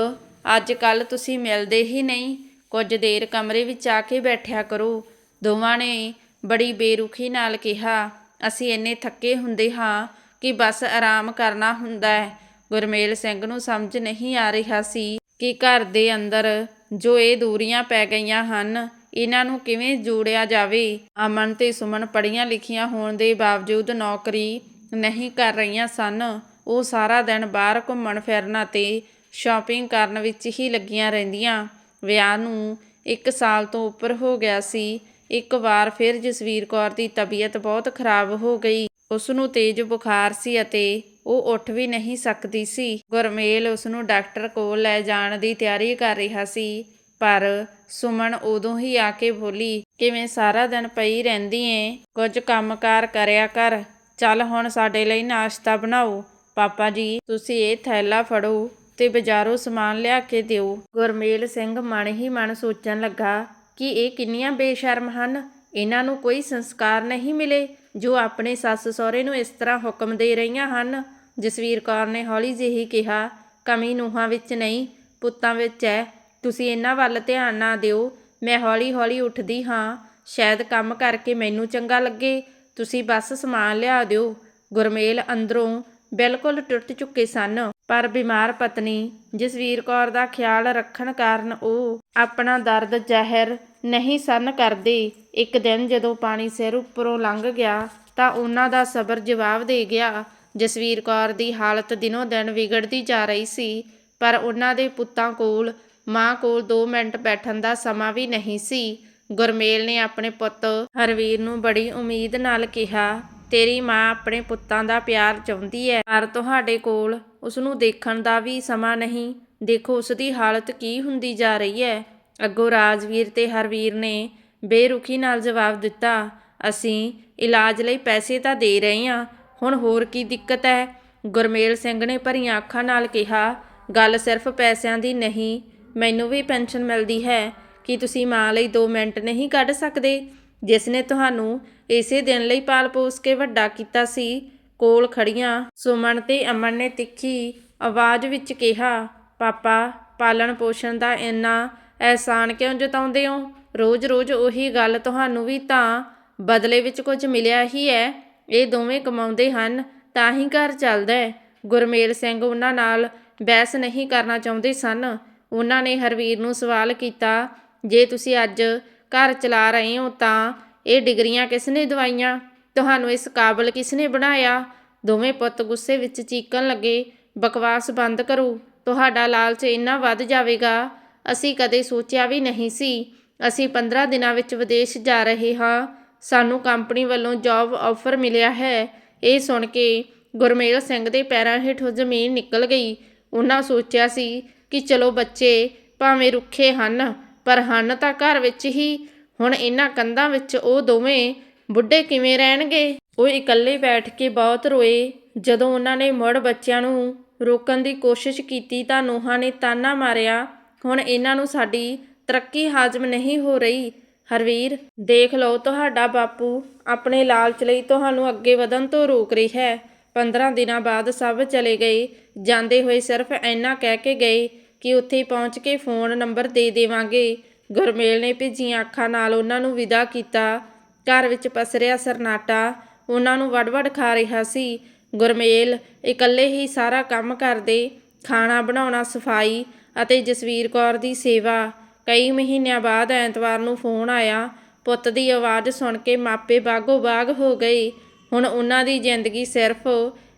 ਅੱਜ ਕੱਲ ਤੁਸੀਂ ਮਿਲਦੇ ਹੀ ਨਹੀਂ। ਕੁਝ ਦੇਰ ਕਮਰੇ ਵਿੱਚ ਆ ਕੇ ਬੈਠਿਆ ਕਰੋ। ਦੋਵਾਂ ਨੇ ਬੜੀ ਬੇਰੁਖੀ ਨਾਲ ਕਿਹਾ, ਅਸੀਂ ਇੰਨੇ ਥੱਕੇ ਹੁੰਦੇ ਹਾਂ ਕਿ ਬਸ ਆਰਾਮ ਕਰਨਾ ਹੁੰਦਾ ਹੈ। ਗੁਰਮੇਲ ਸਿੰਘ ਨੂੰ ਸਮਝ ਨਹੀਂ ਆ ਰਿਹਾ ਸੀ ਕਿ ਘਰ ਦੇ ਅੰਦਰ ਜੋ ਇਹ ਦੂਰੀਆਂ ਪੈ ਗਈਆਂ ਹਨ, ਇਹਨਾਂ ਨੂੰ ਕਿਵੇਂ ਜੋੜਿਆ ਜਾਵੇ। ਅਮਨ ਤੇ ਸੁਮਨ ਪੜ੍ਹੀਆਂ ਲਿਖੀਆਂ ਹੋਣ ਦੇ ਬਾਵਜੂਦ ਨੌਕਰੀ ਨਹੀਂ ਕਰ ਰਹੀਆਂ ਸਨ। ਉਹ ਸਾਰਾ ਦਿਨ ਬਾਹਰ ਘੁੰਮਣ ਫਿਰਨ ਅਤੇ ਸ਼ਾਪਿੰਗ ਕਰਨ ਵਿੱਚ ਹੀ ਲੱਗੀਆਂ ਰਹਿੰਦੀਆਂ। ਵਿਆਹ ਨੂੰ ਇੱਕ ਸਾਲ ਤੋਂ ਉੱਪਰ ਹੋ ਗਿਆ ਸੀ। ਇੱਕ ਵਾਰ ਫਿਰ ਜਸਵੀਰ ਕੌਰ ਦੀ ਤਬੀਅਤ ਬਹੁਤ ਖਰਾਬ ਹੋ ਗਈ। ਉਸ ਨੂੰ ਤੇਜ਼ ਬੁਖਾਰ ਸੀ ਅਤੇ ਉਹ ਉੱਠ ਵੀ ਨਹੀਂ ਸਕਦੀ ਸੀ। ਗੁਰਮੇਲ ਉਸ ਨੂੰ ਡਾਕਟਰ ਕੋਲ ਲੈ ਜਾਣ ਦੀ ਤਿਆਰੀ ਕਰ ਰਿਹਾ ਸੀ, ਪਰ ਸੁਮਨ ਉਦੋਂ ਹੀ ਆ ਕੇ ਬੋਲੀ, ਕਿਵੇਂ ਸਾਰਾ ਦਿਨ ਪਈ ਰਹਿੰਦੀ ਏ? ਕੁਝ ਕੰਮਕਾਰ ਕਰਿਆ ਕਰ। ਚੱਲ ਹੁਣ ਸਾਡੇ ਲਈ ਨਾਸ਼ਤਾ ਬਣਾਓ। ਪਾਪਾ ਜੀ, ਤੁਸੀਂ ਇਹ ਥੈਲਾ ਫੜੋ। ਤੇ ਬਾਜ਼ਾਰੋਂ ਸਮਾਨ ਲਿਆ ਕੇ ਦਿਓ। ਗੁਰਮੇਲ ਸਿੰਘ ਮਨ ਹੀ ਮਨ ਸੋਚਣ ਲੱਗਾ ਕਿ ਇਹ ਕਿੰਨੀਆਂ ਬੇਸ਼ਰਮ ਹਨ। ਇਹਨਾਂ ਨੂੰ ਕੋਈ ਸੰਸਕਾਰ ਨਹੀਂ ਮਿਲੇ, ਜੋ ਆਪਣੇ ਸੱਸ ਸਹੁਰੇ ਨੂੰ ਇਸ ਤਰ੍ਹਾਂ ਹੁਕਮ ਦੇ ਰਹੀਆਂ ਹਨ। ਜਸਵੀਰ ਕੌਰ ਨੇ ਹੌਲੀ ਜਿਹੀ ਕਿਹਾ, ਕਮੀ ਨੂੰਹਾਂ ਵਿੱਚ ਨਹੀਂ, ਪੁੱਤਾਂ ਵਿੱਚ ਹੈ ਤੁਸੀਂ ਇਹਨਾਂ ਵੱਲ ਧਿਆਨ ਨਾ ਦਿਓ। ਮੈਂ ਹੌਲੀ ਹੌਲੀ ਉੱਠਦੀ ਹਾਂ। ਸ਼ਾਇਦ ਕੰਮ ਕਰਕੇ ਮੈਨੂੰ ਚੰਗਾ ਲੱਗੇ। ਤੁਸੀਂ ਬਸ ਸਮਾਨ ਲਿਆ ਦਿਓ। ਗੁਰਮੇਲ ਅੰਦਰੋਂ ਬਿਲਕੁਲ ਟੁੱਟ ਚੁੱਕੇ ਸਨ। ਪਰ ਬਿਮਾਰ ਪਤਨੀ ਜਸਵੀਰ ਕੌਰ ਦਾ ਖਿਆਲ ਰੱਖਣ ਕਾਰਨ ਉਹ ਆਪਣਾ ਦਰਦ ਜ਼ਹਿਰ ਨਹੀਂ ਸਨ ਕਰਦੇ। ਇੱਕ ਦਿਨ ਜਦੋਂ ਪਾਣੀ ਸਿਰ ਉੱਪਰੋਂ ਲੰਘ ਗਿਆ ਤਾਂ ਉਹਨਾਂ ਦਾ ਸਬਰ ਜਵਾਬ ਦੇ ਗਿਆ। ਜਸਵੀਰ ਕੌਰ ਦੀ ਹਾਲਤ ਦਿਨੋਂ ਦਿਨ ਵਿਗੜਦੀ ਜਾ ਰਹੀ ਸੀ, ਪਰ ਉਹਨਾਂ ਦੇ ਪੁੱਤਾਂ ਕੋਲ, ਮਾਂ ਕੋਲ 2 ਮਿੰਟ ਬੈਠਣ ਦਾ ਸਮਾਂ ਵੀ ਨਹੀਂ ਸੀ। ਗੁਰਮੇਲ ਨੇ ਆਪਣੇ ਪੁੱਤ ਹਰਵੀਰ ਨੂੰ ਬੜੀ ਉਮੀਦ ਨਾਲ ਕਿਹਾ ਤੇਰੀ ਮਾਂ ਆਪਣੇ ਪੁੱਤਾਂ ਦਾ ਪਿਆਰ ਚਾਹੁੰਦੀ ਹੈ, ਪਰ ਤੁਹਾਡੇ ਕੋਲ ਉਸ ਨੂੰ ਦੇਖਣ ਦਾ ਵੀ ਸਮਾਂ ਨਹੀਂ। ਦੇਖੋ ਉਸ ਦੀ ਹਾਲਤ ਕੀ ਹੁੰਦੀ ਜਾ ਰਹੀ ਹੈ। ਅੱਗੋਂ ਰਾਜਵੀਰ ਤੇ ਹਰਵੀਰ ਨੇ ਬੇਰੁਖੀ ਨਾਲ ਜਵਾਬ ਦਿੱਤਾ, ਅਸੀਂ ਇਲਾਜ ਲਈ ਪੈਸੇ ਤਾਂ ਦੇ ਰਹੇ ਹਾਂ। ਹੁਣ ਹੋਰ ਕੀ ਦਿੱਕਤ ਹੈ? ਗੁਰਮੇਲ ਸਿੰਘ ਨੇ ਭਰੀਆਂ ਅੱਖਾਂ ਨਾਲ ਕਿਹਾ, ਗੱਲ ਸਿਰਫ ਪੈਸਿਆਂ ਦੀ ਨਹੀਂ, ਮੈਨੂੰ ਵੀ ਪੈਨਸ਼ਨ ਮਿਲਦੀ ਹੈ। ਕਿ ਤੁਸੀਂ ਮਾਂ ਲਈ 2 ਮਿੰਟ ਨਹੀਂ ਕੱਢ ਸਕਦੇ? ਜਿਸ ਨੇ ਤੁਹਾਨੂੰ ਇਸੇ ਦਿਨ ਲਈ ਪਾਲ ਪੋਸ ਕੇ ਵੱਡਾ ਕੀਤਾ ਸੀ। ਕੋਲ ਖੜੀਆਂ ਸੁਮਨ ਤੇ ਅਮਨ ਨੇ ਤਿੱਖੀ ਆਵਾਜ਼ ਵਿੱਚ ਕਿਹਾ, ਪਾਪਾ, ਪਾਲਣ ਪੋਸ਼ਣ ਦਾ ਇੰਨਾ ਅਹਿਸਾਨ ਕਿਉਂ ਜਤਾਉਂਦੇ ਹੋ? ਰੋਜ਼-ਰੋਜ਼ ਉਹੀ ਗੱਲ ਤੁਹਾਨੂੰ ਵੀ ਤਾਂ ਬਦਲੇ ਵਿੱਚ ਕੁਝ ਮਿਲਿਆ ਹੀ ਹੈ। ਇਹ ਦੋਵੇਂ ਕਮਾਉਂਦੇ ਹਨ, ਤਾਂ ਹੀ ਘਰ ਚੱਲਦਾ ਹੈ। ਗੁਰਮੇਲ ਸਿੰਘ ਉਹਨਾਂ ਨਾਲ ਬਹਿਸ ਨਹੀਂ ਕਰਨਾ ਚਾਹੁੰਦੇ ਸਨ। ਉਹਨਾਂ ਨੇ ਹਰਵੀਰ ਨੂੰ ਸਵਾਲ ਕੀਤਾ, ਜੇ ਤੁਸੀਂ ਅੱਜ ਘਰ ਚਲਾ ਰਹੇ ਹੋ ਤਾਂ ਇਹ ਡਿਗਰੀਆਂ ਕਿਸ ਨੇ ਦਵਾਈਆਂ? ਤੁਹਾਨੂੰ ਇਸ ਕਾਬਲ ਕਿਸ ਨੇ ਬਣਾਇਆ? ਦੋਵੇਂ ਪੁੱਤ ਗੁੱਸੇ ਵਿੱਚ ਚੀਕਣ ਲੱਗੇ, ਬਕਵਾਸ ਬੰਦ ਕਰੋ। ਤੁਹਾਡਾ ਲਾਲਚ ਇੰਨਾ ਵੱਧ ਜਾਵੇਗਾ? ਅਸੀਂ ਕਦੇ ਸੋਚਿਆ ਵੀ ਨਹੀਂ ਸੀ। ਅਸੀਂ 15 ਦਿਨਾਂ ਵਿੱਚ ਵਿਦੇਸ਼ ਜਾ ਰਹੇ ਹਾਂ। ਸਾਨੂੰ ਕੰਪਨੀ ਵੱਲੋਂ ਜੌਬ ਆਫਰ ਮਿਲਿਆ ਹੈ। ਇਹ ਸੁਣ ਕੇ ਗੁਰਮੇਲ ਸਿੰਘ ਦੇ ਪੈਰਾਂ ਹੇਠੋਂ ਜ਼ਮੀਨ ਨਿਕਲ ਗਈ। ਉਹਨਾਂ ਸੋਚਿਆ ਸੀ ਕਿ ਚਲੋ ਬੱਚੇ ਭਾਵੇਂ ਰੁੱਖੇ ਹਨ, ਪਰ ਹਨ ਤਾਂ ਘਰ ਵਿੱਚ ਹੀ ਹੁਣ ਇਹਨਾਂ ਕੰਧਾਂ ਵਿੱਚ ਉਹ ਦੋਵੇਂ ਬੁੱਢੇ ਕਿਵੇਂ ਰਹਿਣਗੇ? ਉਹ ਇਕੱਲੇ ਬੈਠ ਕੇ ਬਹੁਤ ਰੋਏ। ਜਦੋਂ ਉਹਨਾਂ ਨੇ ਮੁੜ ਬੱਚਿਆਂ ਨੂੰ ਰੋਕਣ ਦੀ ਕੋਸ਼ਿਸ਼ ਕੀਤੀ ਤਾਂ ਨੂੰਹਾਂ ਨੇ ਤਾਨਾ ਮਾਰਿਆ, ਹੁਣ ਇਹਨਾਂ ਨੂੰ ਸਾਡੀ ਤਰੱਕੀ ਹਾਜ਼ਮ ਨਹੀਂ ਹੋ ਰਹੀ। ਹਰਵੀਰ, ਦੇਖ ਲਓ ਤੁਹਾਡਾ ਬਾਪੂ ਆਪਣੇ ਲਾਲਚ ਲਈ ਤੁਹਾਨੂੰ ਅੱਗੇ ਵਧਣ ਤੋਂ ਰੋਕ ਰਿਹਾ ਹੈ। 15 ਦਿਨਾਂ ਬਾਅਦ ਸਭ ਚਲੇ ਗਏ। ਜਾਂਦੇ ਹੋਏ ਸਿਰਫ ਇੰਨਾ ਕਹਿ ਕੇ ਗਏ ਕਿ ਉੱਥੇ ਪਹੁੰਚ ਕੇ ਫੋਨ ਨੰਬਰ ਦੇ ਦੇਵਾਂਗੇ। ਗੁਰਮੇਲ ਨੇ ਭਿੱਜੀਆਂ ਅੱਖਾਂ ਨਾਲ ਉਹਨਾਂ ਨੂੰ ਵਿਦਾ ਕੀਤਾ। ਘਰ ਵਿੱਚ ਪਸਰਿਆ ਸਰਨਾਟਾ। ਉਹਨਾਂ ਨੂੰ ਵੜ-ਵੜ ਖਾ ਰਿਹਾ ਸੀ। ਗੁਰਮੇਲ ਇਕੱਲੇ ਹੀ ਸਾਰਾ ਕੰਮ ਕਰਦੇ, ਖਾਣਾ ਬਣਾਉਣਾ ਸਫ਼ਾਈ ਅਤੇ ਜਸਵੀਰ ਕੌਰ ਦੀ ਸੇਵਾ। ਕਈ ਮਹੀਨਿਆਂ ਬਾਅਦ ਐਤਵਾਰ ਨੂੰ ਫੋਨ ਆਇਆ। ਪੁੱਤ ਦੀ ਆਵਾਜ਼ ਸੁਣ ਕੇ ਮਾਪੇ ਬਾਗੋ ਬਾਗ ਹੋ ਗਏ। ਹੁਣ ਉਹਨਾਂ ਦੀ ਜ਼ਿੰਦਗੀ ਸਿਰਫ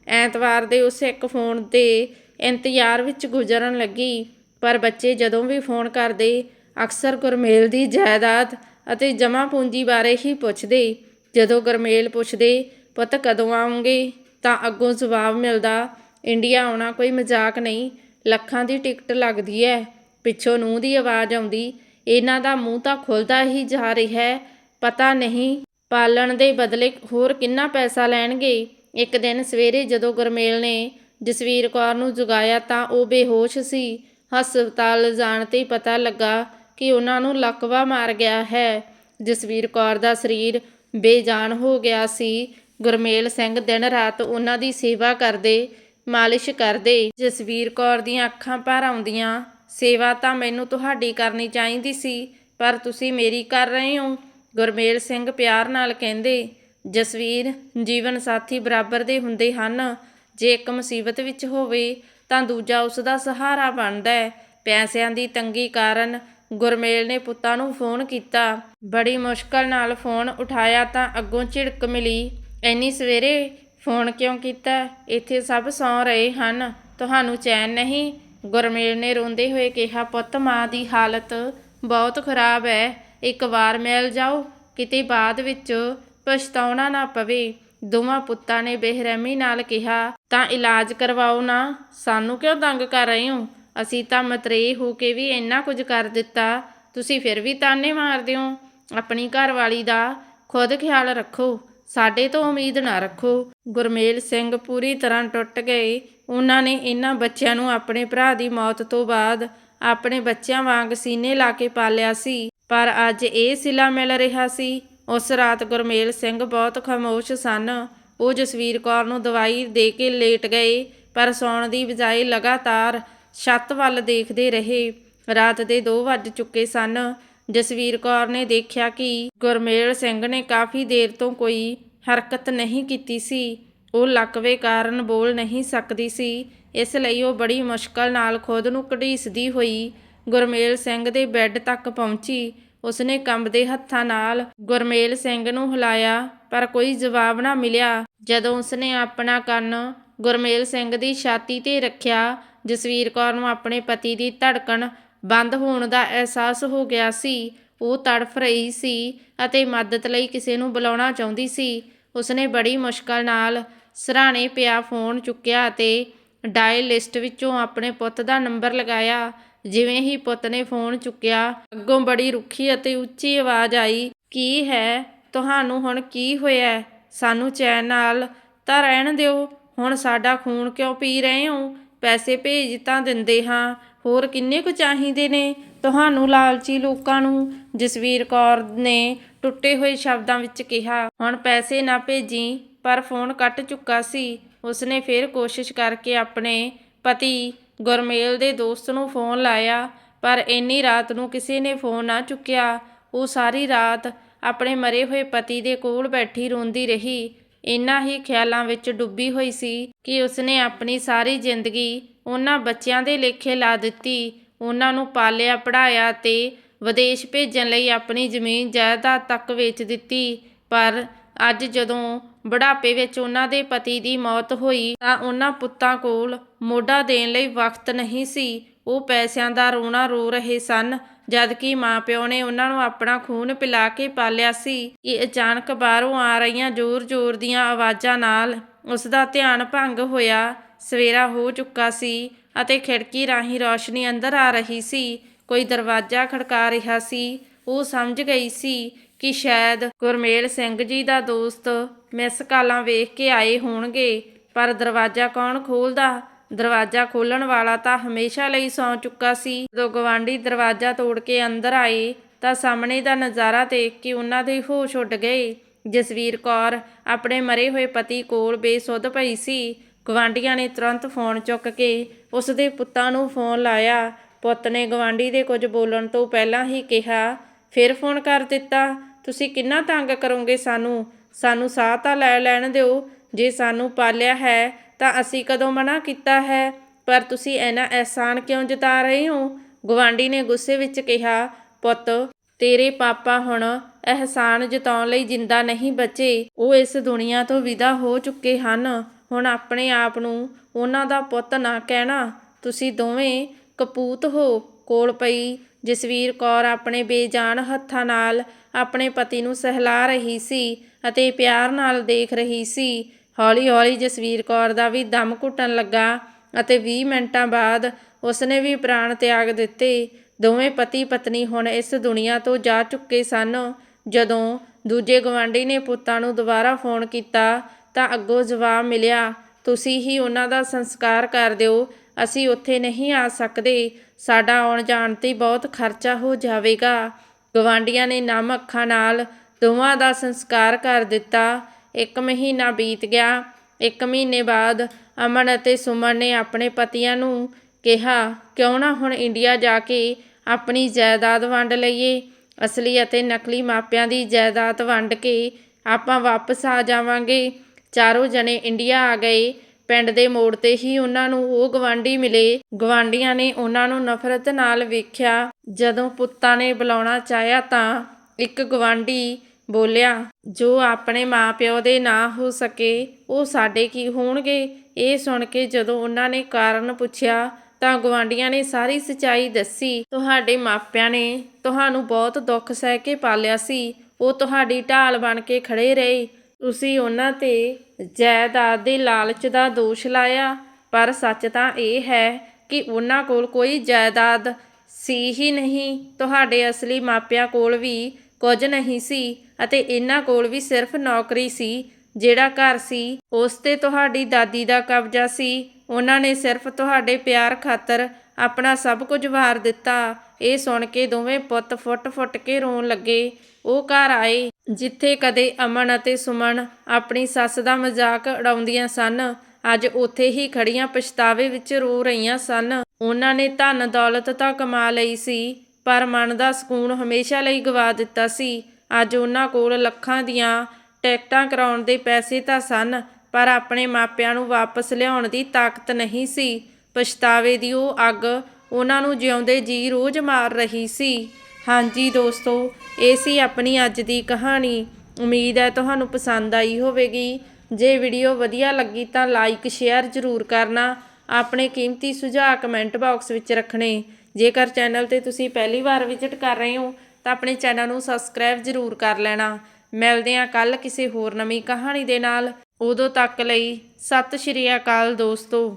ਐਤਵਾਰ ਦੇ ਉਸ ਇੱਕ ਫੋਨ ਦੇ ਇੰਤਜ਼ਾਰ ਵਿੱਚ ਗੁਜ਼ਰਨ ਲੱਗੀ। ਪਰ ਬੱਚੇ ਜਦੋਂ ਵੀ ਫੋਨ ਕਰਦੇ ਅਕਸਰ ਗੁਰਮੇਲ ਦੀ ਜਾਇਦਾਦ ਅਤੇ ਜਮ੍ਹਾਂ ਪੂੰਜੀ ਬਾਰੇ ਹੀ ਪੁੱਛਦੇ। ਜਦੋਂ ਗੁਰਮੇਲ ਪੁੱਛਦੇ, ਪੁੱਤ, ਕਦੋਂ ਆਉਂਗੇ? ਤਾਂ ਅੱਗੋਂ ਜਵਾਬ ਮਿਲਦਾ, ਇੰਡੀਆ ਆਉਣਾ ਕੋਈ ਮਜ਼ਾਕ ਨਹੀਂ, ਲੱਖਾਂ ਦੀ ਟਿਕਟ ਲੱਗਦੀ ਹੈ ਪਿੱਛੋਂ ਨੂੰਹ ਦੀ ਆਵਾਜ਼ ਆਉਂਦੀ, ਇਹਨਾਂ ਦਾ ਮੂੰਹ ਤਾਂ ਖੁੱਲਦਾ ਹੀ ਜਾ ਰਿਹਾ ਹੈ ਪਤਾ ਨਹੀਂ ਪਾਲਣ ਦੇ ਬਦਲੇ ਹੋਰ ਕਿੰਨਾ ਪੈਸਾ ਲੈਣਗੇ। ਇੱਕ ਦਿਨ ਸਵੇਰੇ ਜਦੋਂ ਗੁਰਮੇਲ ਨੇ ਜਸਵੀਰ ਕੌਰ ਨੂੰ ਜਗਾਇਆ ਤਾਂ ਉਹ ਬੇਹੋਸ਼ ਸੀ। ਹਸਪਤਾਲ ਜਾਣ ਤੇ ਪਤਾ ਲੱਗਾ ਕਿ ਉਹਨਾਂ ਨੂੰ ਲਕਵਾ ਮਾਰ ਗਿਆ ਹੈ। ਜਸਵੀਰ ਕੌਰ ਦਾ ਸਰੀਰ ਬੇਜਾਨ ਹੋ ਗਿਆ ਸੀ। ਗੁਰਮੇਲ ਸਿੰਘ ਦਿਨ ਰਾਤ ਉਹਨਾਂ ਦੀ ਸੇਵਾ ਕਰਦੇ, ਮਾਲਿਸ਼ ਕਰਦੇ। ਜਸਵੀਰ ਕੌਰ ਦੀਆਂ ਅੱਖਾਂ ਭਰ ਆਉਂਦੀਆਂ, ਸੇਵਾ ਤਾਂ ਮੈਨੂੰ ਤੁਹਾਡੀ ਕਰਨੀ ਚਾਹੀਦੀ ਸੀ, ਪਰ ਤੁਸੀਂ ਮੇਰੀ ਕਰ ਰਹੇ ਹੋ। ਗੁਰਮੇਲ ਸਿੰਘ ਪਿਆਰ ਨਾਲ ਕਹਿੰਦੇ। ਜਸਵੀਰ ਜੀਵਨ ਸਾਥੀ ਬਰਾਬਰ ਦੇ ਹੁੰਦੇ ਹਨ। ਜੇ ਇੱਕ ਮੁਸੀਬਤ ਵਿੱਚ ਹੋਵੇ, ਤਾਂ ਦੂਜਾ ਉਸ ਦਾ ਸਹਾਰਾ ਬਣਦਾ ਹੈ। ਪੈਸਿਆਂ ਦੀ ਤੰਗੀ ਕਾਰਨ ਗੁਰਮੇਲ ਨੇ ਪੁੱਤਾਂ ਨੂੰ ਫੋਨ ਕੀਤਾ। ਬੜੀ ਮੁਸ਼ਕਲ ਨਾਲ ਫੋਨ ਉਠਾਇਆ ਤਾਂ ਅੱਗੋਂ ਝਿੜਕ ਮਿਲੀ। ਐਨੀ ਸਵੇਰੇ ਫੋਨ ਕਿਉਂ ਕੀਤਾ? ਇੱਥੇ ਸਭ ਸੌਂ ਰਹੇ ਹਨ। ਤੁਹਾਨੂੰ ਚੈਨ ਨਹੀਂ? ਗੁਰਮੇਲ ਨੇ ਰੋਂਦੇ ਹੋਏ ਕਿਹਾ, ਪੁੱਤ, ਮਾਂ ਦੀ ਹਾਲਤ ਬਹੁਤ ਖਰਾਬ ਹੈ ਇੱਕ ਵਾਰ ਮਿਲ ਜਾਓ, ਕਿਤੇ ਬਾਅਦ ਵਿੱਚ ਪਛਤਾਉਣਾ ਨਾ ਪਵੇ। ਦੋਵਾਂ ਪੁੱਤਾਂ ਨੇ ਬੇਰਹਿਮੀ ਨਾਲ ਕਿਹਾ, ਤਾਂ ਇਲਾਜ ਕਰਵਾਓ ਨਾ। ਸਾਨੂੰ ਕਿਉਂ ਤੰਗ ਕਰ ਰਹੇ ਹੋ? ਅਸੀਂ ਤਾਂ ਮਤਰੇ ਹੋ ਕੇ ਵੀ ਇੰਨਾ ਕੁਝ ਕਰ ਦਿੱਤਾ, ਤੁਸੀਂ ਫਿਰ ਵੀ ਤਾਨੇ ਮਾਰਦੇ ਹੋ। ਆਪਣੀ ਘਰਵਾਲੀ ਦਾ ਖੁਦ ਖਿਆਲ ਰੱਖੋ, ਸਾਡੇ ਤੋਂ ਉਮੀਦ ਨਾ ਰੱਖੋ। ਗੁਰਮੇਲ ਸਿੰਘ ਪੂਰੀ ਤਰ੍ਹਾਂ ਟੁੱਟ ਗਏ। ਉਹਨਾਂ ਨੇ ਇਹਨਾਂ ਬੱਚਿਆਂ ਨੂੰ ਆਪਣੇ ਭਰਾ ਦੀ ਮੌਤ ਤੋਂ ਬਾਅਦ ਆਪਣੇ ਬੱਚਿਆਂ ਵਾਂਗ ਸੀਨੇ ਲਾ ਕੇ ਪਾਲਿਆ ਸੀ। ਪਰ ਅੱਜ ਇਹ ਸਿਲਾ ਮਿਲ ਰਿਹਾ ਸੀ। ਉਸ ਰਾਤ ਗੁਰਮੇਲ ਸਿੰਘ ਬਹੁਤ ਖਾਮੋਸ਼ ਸਨ। ਉਹ ਜਸਵੀਰ ਕੌਰ ਨੂੰ ਦਵਾਈ ਦੇ ਕੇ ਲੇਟ ਗਏ, ਪਰ ਸੌਣ ਦੀ ਬਜਾਏ ਲਗਾਤਾਰ ਛੱਤ ਵੱਲ ਦੇਖਦੇ ਰਹੇ। ਰਾਤ ਦੇ 2 ਵੱਜ ਚੁੱਕੇ ਸਨ। ਜਸਵੀਰ ਕੌਰ ਨੇ ਦੇਖਿਆ ਕਿ ਗੁਰਮੇਲ ਸਿੰਘ ਨੇ ਕਾਫੀ ਦੇਰ ਤੋਂ ਕੋਈ ਹਰਕਤ ਨਹੀਂ ਕੀਤੀ ਸੀ। ਉਹ ਲਕਵੇ ਕਾਰਨ ਬੋਲ ਨਹੀਂ ਸਕਦੀ ਸੀ। ਇਸ ਲਈ ਉਹ ਬੜੀ ਮੁਸ਼ਕਲ ਨਾਲ ਖੁਦ ਨੂੰ ਘੜੀਸਦੀ ਹੋਈ ਗੁਰਮੇਲ ਸਿੰਘ ਦੇ ਬੈੱਡ ਤੱਕ ਪਹੁੰਚੀ। ਉਸਨੇ ਕੰਬਦੇ ਹੱਥਾਂ ਨਾਲ ਗੁਰਮੇਲ ਸਿੰਘ ਨੂੰ ਹਿਲਾਇਆ, ਪਰ ਕੋਈ ਜਵਾਬ ਨਾ ਮਿਲਿਆ। ਜਦੋਂ ਉਸਨੇ ਆਪਣਾ ਕੰਨ ਗੁਰਮੇਲ ਸਿੰਘ ਦੀ ਛਾਤੀ ਤੇ ਰੱਖਿਆ ਜਸਵੀਰ ਕੌਰ ਨੂੰ ਆਪਣੇ ਪਤੀ ਦੀ ਧੜਕਣ ਬੰਦ ਹੋਣ ਦਾ ਅਹਿਸਾਸ ਹੋ ਗਿਆ ਸੀ। ਉਹ ਤੜਫ ਰਹੀ ਸੀ ਅਤੇ ਮਦਦ ਲਈ ਕਿਸੇ ਨੂੰ ਬੁਲਾਉਣਾ ਚਾਹੁੰਦੀ ਸੀ। ਉਸਨੇ ਬੜੀ ਮੁਸ਼ਕਲ ਨਾਲ ਸਰਾਣੇ ਪਿਆ ਫੋਨ ਚੁੱਕਿਆ ਅਤੇ ਡਾਇਲ ਲਿਸਟ ਵਿੱਚੋਂ ਆਪਣੇ ਪੁੱਤ ਦਾ ਨੰਬਰ ਲਗਾਇਆ। ਜਿਵੇਂ ਹੀ ਪੁੱਤ ਨੇ ਫੋਨ ਚੁੱਕਿਆ, ਅੱਗੋਂ ਬੜੀ ਰੁੱਖੀ ਅਤੇ ਉੱਚੀ ਆਵਾਜ਼ ਆਈ, ਕੀ ਹੈ? ਤੁਹਾਨੂੰ ਹੁਣ ਕੀ ਹੋਇਆ? ਸਾਨੂੰ ਚੈਨ ਨਾਲ ਤਾਂ ਰਹਿਣ ਦਿਓ। ਹੁਣ ਸਾਡਾ ਖੂਨ ਕਿਉਂ ਪੀ ਰਹੇ ਹੋ? ਪੈਸੇ ਭੇਜ ਤਾਂ ਦਿੰਦੇ ਹਾਂ। ਹੋਰ ਕਿੰਨੇ ਕੁ ਚਾਹੀਦੇ ਨੇ? ਤੁਹਾਨੂੰ ਲਾਲਚੀ ਲੋਕਾਂ ਨੂੰ ਜਸਵੀਰ ਕੌਰ ਨੇ ਟੁੱਟੇ ਹੋਏ ਸ਼ਬਦਾਂ ਵਿੱਚ ਕਿਹਾ, ਹੁਣ ਪੈਸੇ ਨਾ ਭੇਜੀ, ਪਰ ਫੋਨ ਕੱਟ ਚੁੱਕਾ ਸੀ। ਉਸਨੇ ਫਿਰ ਕੋਸ਼ਿਸ਼ ਕਰਕੇ ਆਪਣੇ ਪਤੀ ਗੁਰਮੇਲ ਦੇ ਦੋਸਤ ਨੂੰ ਫੋਨ ਲਾਇਆ, ਪਰ ਇੰਨੀ ਰਾਤ ਨੂੰ ਕਿਸੇ ਨੇ ਫੋਨ ਨਾ ਚੁੱਕਿਆ। ਉਹ ਸਾਰੀ ਰਾਤ ਆਪਣੇ ਮਰੇ ਹੋਏ ਪਤੀ ਦੇ ਕੋਲ ਬੈਠੀ ਰੋਂਦੀ ਰਹੀ। ਇਨ੍ਹਾਂ ਹੀ ਖਿਆਲਾਂ ਵਿੱਚ ਡੁੱਬੀ ਹੋਈ ਸੀ ਕਿ ਉਸਨੇ ਆਪਣੀ ਸਾਰੀ ਜ਼ਿੰਦਗੀ ਉਹਨਾਂ ਬੱਚਿਆਂ ਦੇ ਲੇਖੇ ਲਾ ਦਿੱਤੀ, ਉਹਨਾਂ ਨੂੰ ਪਾਲਿਆ ਪੜਾਇਆ ਤੇ ਵਿਦੇਸ਼ ਭੇਜਣ ਲਈ ਆਪਣੀ ਜ਼ਮੀਨ ਜਾਇਦਾਦ ਤੱਕ ਵੇਚ ਦਿੱਤੀ। ਪਰ ਅੱਜ ਜਦੋਂ ਬੁਢਾਪੇ ਵਿੱਚ ਉਹਨਾਂ ਦੇ ਪਤੀ ਦੀ ਮੌਤ ਹੋਈ ਤਾਂ ਉਹਨਾਂ ਪੁੱਤਾਂ ਕੋਲ ਮੋਢਾ ਦੇਣ ਲਈ ਵਕਤ ਨਹੀਂ ਸੀ। ਉਹ ਪੈਸਿਆਂ ਦਾ ਰੋਣਾ ਰੋ ਰਹੇ ਸਨ ਜਦਕਿ ਮਾਪਿਓ ਨੇ ਉਹਨਾਂ ਨੂੰ ਆਪਣਾ ਖੂਨ ਪਿਲਾ ਕੇ ਪਾਲਿਆ ਸੀ ਕਿ ਅਚਾਨਕ ਬਾਹਰੋਂ ਆ ਰਹੀਆਂ ਜ਼ੋਰ-ਜ਼ੋਰ ਦੀਆਂ ਆਵਾਜ਼ਾਂ ਨਾਲ ਉਸ ਦਾ ਧਿਆਨ ਭੰਗ ਹੋਇਆ, ਸਵੇਰਾ ਹੋ ਚੁੱਕਾ ਸੀ ਅਤੇ ਖਿੜਕੀ ਰਾਹੀਂ ਰੌਸ਼ਨੀ ਅੰਦਰ ਆ ਰਹੀ ਸੀ। ਕੋਈ ਦਰਵਾਜ਼ਾ ਖੜਕਾ ਰਿਹਾ ਸੀ। ਉਹ ਸਮਝ ਗਈ ਸੀ ਕਿ ਸ਼ਾਇਦ ਗੁਰਮੇਲ ਸਿੰਘ ਜੀ ਦਾ ਦੋਸਤ ਮਿਸ ਕਾਲਾਂ ਵੇਖ ਕੇ ਆਏ ਹੋਣਗੇ, ਪਰ ਦਰਵਾਜ਼ਾ ਕੌਣ ਖੋਲਦਾ? ਦਰਵਾਜ਼ਾ ਖੋਲਣ ਵਾਲਾ ਤਾਂ ਹਮੇਸ਼ਾ ਲਈ ਸੌਂ ਚੁੱਕਾ ਸੀ। ਜਦੋਂ ਗਵਾਂਢੀ ਦਰਵਾਜ਼ਾ ਤੋੜ ਕੇ ਅੰਦਰ ਆਏ ਤਾਂ ਸਾਹਮਣੇ ਦਾ ਨਜ਼ਾਰਾ ਦੇਖ ਕੇ ਉਹਨਾਂ ਦੇ ਹੋਸ਼ ਉੱਡ ਗਏ। ਜਸਵੀਰ ਕੌਰ ਆਪਣੇ ਮਰੇ ਹੋਏ ਪਤੀ ਕੋਲ ਬੇਸੁੱਧ ਪਈ ਸੀ। ਗਵਾਂਢੀਆਂ ਨੇ ਤੁਰੰਤ ਫੋਨ ਚੁੱਕ ਕੇ ਉਸ ਦੇ ਪੁੱਤਾਂ ਨੂੰ ਫੋਨ ਲਾਇਆ। ਪੁੱਤ ਨੇ ਗਵਾਂਢੀ ਦੇ ਕੁਝ ਬੋਲਣ ਤੋਂ ਪਹਿਲਾਂ ਹੀ ਕਿਹਾ, ਫਿਰ ਫੋਨ ਕਰ ਦਿੱਤਾ। ਤੁਸੀਂ ਕਿੰਨਾ ਤੰਗ ਕਰੋਗੇ ਸਾਨੂੰ? ਸਾਨੂੰ ਸਾਹ ਤਾਂ ਲੈ ਲੈਣ ਦਿਓ। ਜੇ ਸਾਨੂੰ ਪਾਲਿਆ ਹੈ ਤਾਂ ਅਸੀਂ ਕਦੋਂ ਮਨਾ ਕੀਤਾ ਹੈ? ਪਰ ਤੁਸੀਂ ਇੰਨਾ ਅਹਿਸਾਨ ਕਿਉਂ ਜਤਾ ਰਹੇ ਹੋ? ਗਵਾਂਢੀ ਨੇ ਗੁੱਸੇ ਵਿੱਚ ਕਿਹਾ, ਪੁੱਤ, ਤੇਰੇ ਪਾਪਾ ਹੁਣ ਅਹਿਸਾਨ ਜਤਾਉਣ ਲਈ ਜਿੰਦਾ ਨਹੀਂ ਬਚੇ। ਉਹ ਇਸ ਦੁਨੀਆ ਤੋਂ ਵਿਦਾ ਹੋ ਚੁੱਕੇ ਹਨ। ਹੁਣ ਆਪਣੇ ਆਪ ਨੂੰ ਉਹਨਾਂ ਦਾ ਪੁੱਤ ਨਾ ਕਹਿਣਾ। ਤੁਸੀਂ ਦੋਵੇਂ ਕਪੂਤ ਹੋ। ਕੋਲ ਪਈ ਜਸਵੀਰ ਕੌਰ ਆਪਣੇ ਬੇਜਾਨ ਹੱਥਾਂ ਨਾਲ ਆਪਣੇ ਪਤੀ ਨੂੰ ਸਹਿਲਾ ਰਹੀ ਸੀ ਅਤੇ ਪਿਆਰ ਨਾਲ ਦੇਖ ਰਹੀ ਸੀ। ਹੌਲੀ-ਹੌਲੀ ਜਸਵੀਰ ਕੌਰ ਦਾ ਵੀ ਦਮ ਘੁੱਟਣ ਲੱਗਾ ਅਤੇ 20 ਮਿੰਟਾਂ ਬਾਅਦ ਉਸਨੇ ਵੀ ਪ੍ਰਾਣ ਤਿਆਗ ਦਿੱਤੇ। ਦੋਵੇਂ ਪਤੀ ਪਤਨੀ ਹੁਣ ਇਸ ਦੁਨੀਆ ਤੋਂ ਜਾ ਚੁੱਕੇ ਸਨ। ਜਦੋਂ ਦੂਜੇ ਗਵਾਂਢੀ ਨੇ ਪੁੱਤਾਂ ਨੂੰ ਦੁਬਾਰਾ ਫੋਨ ਕੀਤਾ ਤਾਂ ਅੱਗੋਂ ਜਵਾਬ ਮਿਲਿਆ, ਤੁਸੀਂ ਹੀ ਉਹਨਾਂ ਦਾ ਸੰਸਕਾਰ ਕਰ ਦਿਓ, ਅਸੀਂ ਉੱਥੇ ਨਹੀਂ ਆ ਸਕਦੇ। ਸਾਡਾ ਆਉਣ ਜਾਣ ਤੇ ਬਹੁਤ ਖਰਚਾ ਹੋ ਜਾਵੇਗਾ। ਗਵਾਂਢੀਆਂ ਨੇ ਨਮ ਅੱਖਾਂ ਨਾਲ ਦੋਵਾਂ ਦਾ ਸੰਸਕਾਰ ਕਰ ਦਿੱਤਾ। ਇੱਕ ਮਹੀਨਾ ਬੀਤ ਗਿਆ। ਇੱਕ ਮਹੀਨੇ ਬਾਅਦ ਅਮਨ ਅਤੇ ਸੁਮਨ ਨੇ ਆਪਣੇ ਪਤੀਆਂ ਨੂੰ ਕਿਹਾ, ਕਿਉਂ ਨਾ ਹੁਣ ਇੰਡੀਆ ਜਾ ਕੇ ਆਪਣੀ ਜਾਇਦਾਦ ਵੰਡ ਲਈਏ? ਅਸਲੀ ਅਤੇ ਨਕਲੀ ਮਾਪਿਆਂ ਦੀ ਜਾਇਦਾਦ ਵੰਡ ਕੇ ਆਪਾਂ ਵਾਪਸ ਆ ਜਾਵਾਂਗੇ। ਚਾਰੋਂ ਜਣੇ ਇੰਡੀਆ ਆ ਗਏ। ਪਿੰਡ ਦੇ ਮੋੜ ਤੇ ਹੀ ਉਹਨਾਂ ਨੂੰ ਉਹ ਗਵਾਂਢੀ ਮਿਲੇ। ਗਵਾਂਢੀਆਂ ਨੇ ਉਹਨਾਂ ਨੂੰ ਨਫ਼ਰਤ ਨਾਲ ਵੇਖਿਆ। ਜਦੋਂ ਪੁੱਤਾਂ ਨੇ ਬੁਲਾਉਣਾ ਚਾਹਿਆ ਤਾਂ ਇੱਕ ਗਵਾਂਢੀ ਬੋਲਿਆ, ਜੋ ਆਪਣੇ ਮਾਪਿਓ ਦੇ ਨਾ ਹੋ ਸਕੇ, ਉਹ ਸਾਡੇ ਕੀ ਹੋਣਗੇ? ਇਹ ਸੁਣ ਕੇ ਜਦੋਂ ਉਹਨਾਂ ਨੇ ਕਾਰਨ ਪੁੱਛਿਆ, ਤਾਂ ਗਵਾਂਢੀਆਂ ਨੇ ਸਾਰੀ ਸਚਾਈ ਦੱਸੀ। ਤੁਹਾਡੇ ਮਾਪਿਆਂ ਨੇ ਤੁਹਾਨੂੰ ਬਹੁਤ ਦੁੱਖ ਸਹਿ ਕੇ ਪਾਲਿਆ ਸੀ। ਉਹ ਤੁਹਾਡੀ ਢਾਲ ਬਣ ਕੇ ਖੜੇ ਰਹੇ। ਤੁਸੀਂ ਉਹਨਾਂ ਤੇ ਜਾਇਦਾਦ ਦੇ ਲਾਲਚ ਦਾ ਦੋਸ਼ ਲਾਇਆ। ਪਰ ਸੱਚ ਤਾਂ ਇਹ ਹੈ ਕਿ ਉਹਨਾਂ ਕੋਲ ਕੋਈ ਜਾਇਦਾਦ ਸੀ ਹੀ ਨਹੀਂ। ਤੁਹਾਡੇ ਅਸਲੀ ਮਾਪਿਆਂ ਕੋਲ ਵੀ ਕੁਝ ਨਹੀਂ ਸੀ ਅਤੇ ਇਹਨਾਂ ਕੋਲ ਵੀ ਸਿਰਫ ਨੌਕਰੀ ਸੀ, ਜਿਹੜਾ ਘਰ ਸੀ। ਉਸ ਤੇ ਤੁਹਾਡੀ ਦਾਦੀ ਦਾ ਕਬਜ਼ਾ ਸੀ। ਉਹਨਾਂ ਨੇ ਸਿਰਫ ਤੁਹਾਡੇ ਪਿਆਰ ਖਾਤਰ ਆਪਣਾ ਸਭ ਕੁਝ ਵਾਰ ਦਿੱਤਾ। ਇਹ ਸੁਣ ਕੇ ਦੋਵੇਂ ਪੁੱਤ ਫੁੱਟ-ਫੁੱਟ ਕੇ ਰੋਣ ਲੱਗੇ। ਉਹ ਘਰ ਆਏ, ਜਿੱਥੇ ਕਦੇ ਅਮਨ ਅਤੇ ਸੁਮਨ ਆਪਣੀ ਸੱਸ ਦਾ ਮਜ਼ਾਕ ਉਡਾਉਂਦੀਆਂ ਸਨ। ਅੱਜ ਉੱਥੇ ਹੀ ਖੜੀਆਂ ਪਛਤਾਵੇ ਵਿੱਚ ਰੋ ਰਹੀਆਂ ਸਨ। ਉਹਨਾਂ ਨੇ ਧਨ ਦੌਲਤ ਤਾਂ ਕਮਾ ਲਈ ਸੀ। ਪਰ ਮਨ ਦਾ ਸਕੂਨ ਹਮੇਸ਼ਾ ਲਈ ਗਵਾ ਦਿੱਤਾ ਸੀ। ਅੱਜ ਉਹਨਾਂ ਕੋਲ ਲੱਖਾਂ ਦੀਆਂ ਟਿਕਟਾਂ ਕਰਾਉਣ ਦੇ ਪੈਸੇ ਤਾਂ ਸਨ, ਪਰ ਆਪਣੇ ਮਾਪਿਆਂ ਨੂੰ ਵਾਪਸ ਲਿਆਉਣ ਦੀ ਤਾਕਤ ਨਹੀਂ ਸੀ। ਪਛਤਾਵੇ ਦੀ ਉਹ ਅੱਗ ਉਹਨਾਂ ਨੂੰ ਜਿਉਂਦੇ ਜੀ ਰੋਜ਼ ਮਾਰ ਰਹੀ ਸੀ। ਹਾਂਜੀ ਦੋਸਤੋ, ਇਹ ਸੀ ਆਪਣੀ ਅੱਜ ਦੀ ਕਹਾਣੀ। ਉਮੀਦ ਹੈ ਤੁਹਾਨੂੰ ਪਸੰਦ ਆਈ ਹੋਵੇਗੀ। ਜੇ ਵੀਡੀਓ ਵਧੀਆ ਲੱਗੀ ਤਾਂ ਲਾਈਕ, ਸ਼ੇਅਰ ਜ਼ਰੂਰ ਕਰਨਾ। ਆਪਣੇ ਕੀਮਤੀ ਸੁਝਾਅ ਕਮੈਂਟ ਬਾਕਸ ਵਿੱਚ ਰੱਖਣੇ। ਜੇਕਰ ਚੈਨਲ ਤੇ ਤੁਸੀਂ ਪਹਿਲੀ ਵਾਰ ਵਿਜ਼ਿਟ ਕਰ ਰਹੇ ਹੋ, ਤਾਂ ਆਪਣੇ ਚੈਨਲ ਨੂੰ ਸਬਸਕ੍ਰਾਈਬ ਜ਼ਰੂਰ ਕਰ ਲੈਣਾ। ਮਿਲਦੇ ਹਾਂ ਕੱਲ ਕਿਸੇ ਹੋਰ ਨਵੀਂ ਕਹਾਣੀ ਦੇ ਨਾਲ। ਉਦੋਂ ਤੱਕ ਲਈ ਸਤਿ ਸ਼੍ਰੀ ਅਕਾਲ ਦੋਸਤੋ।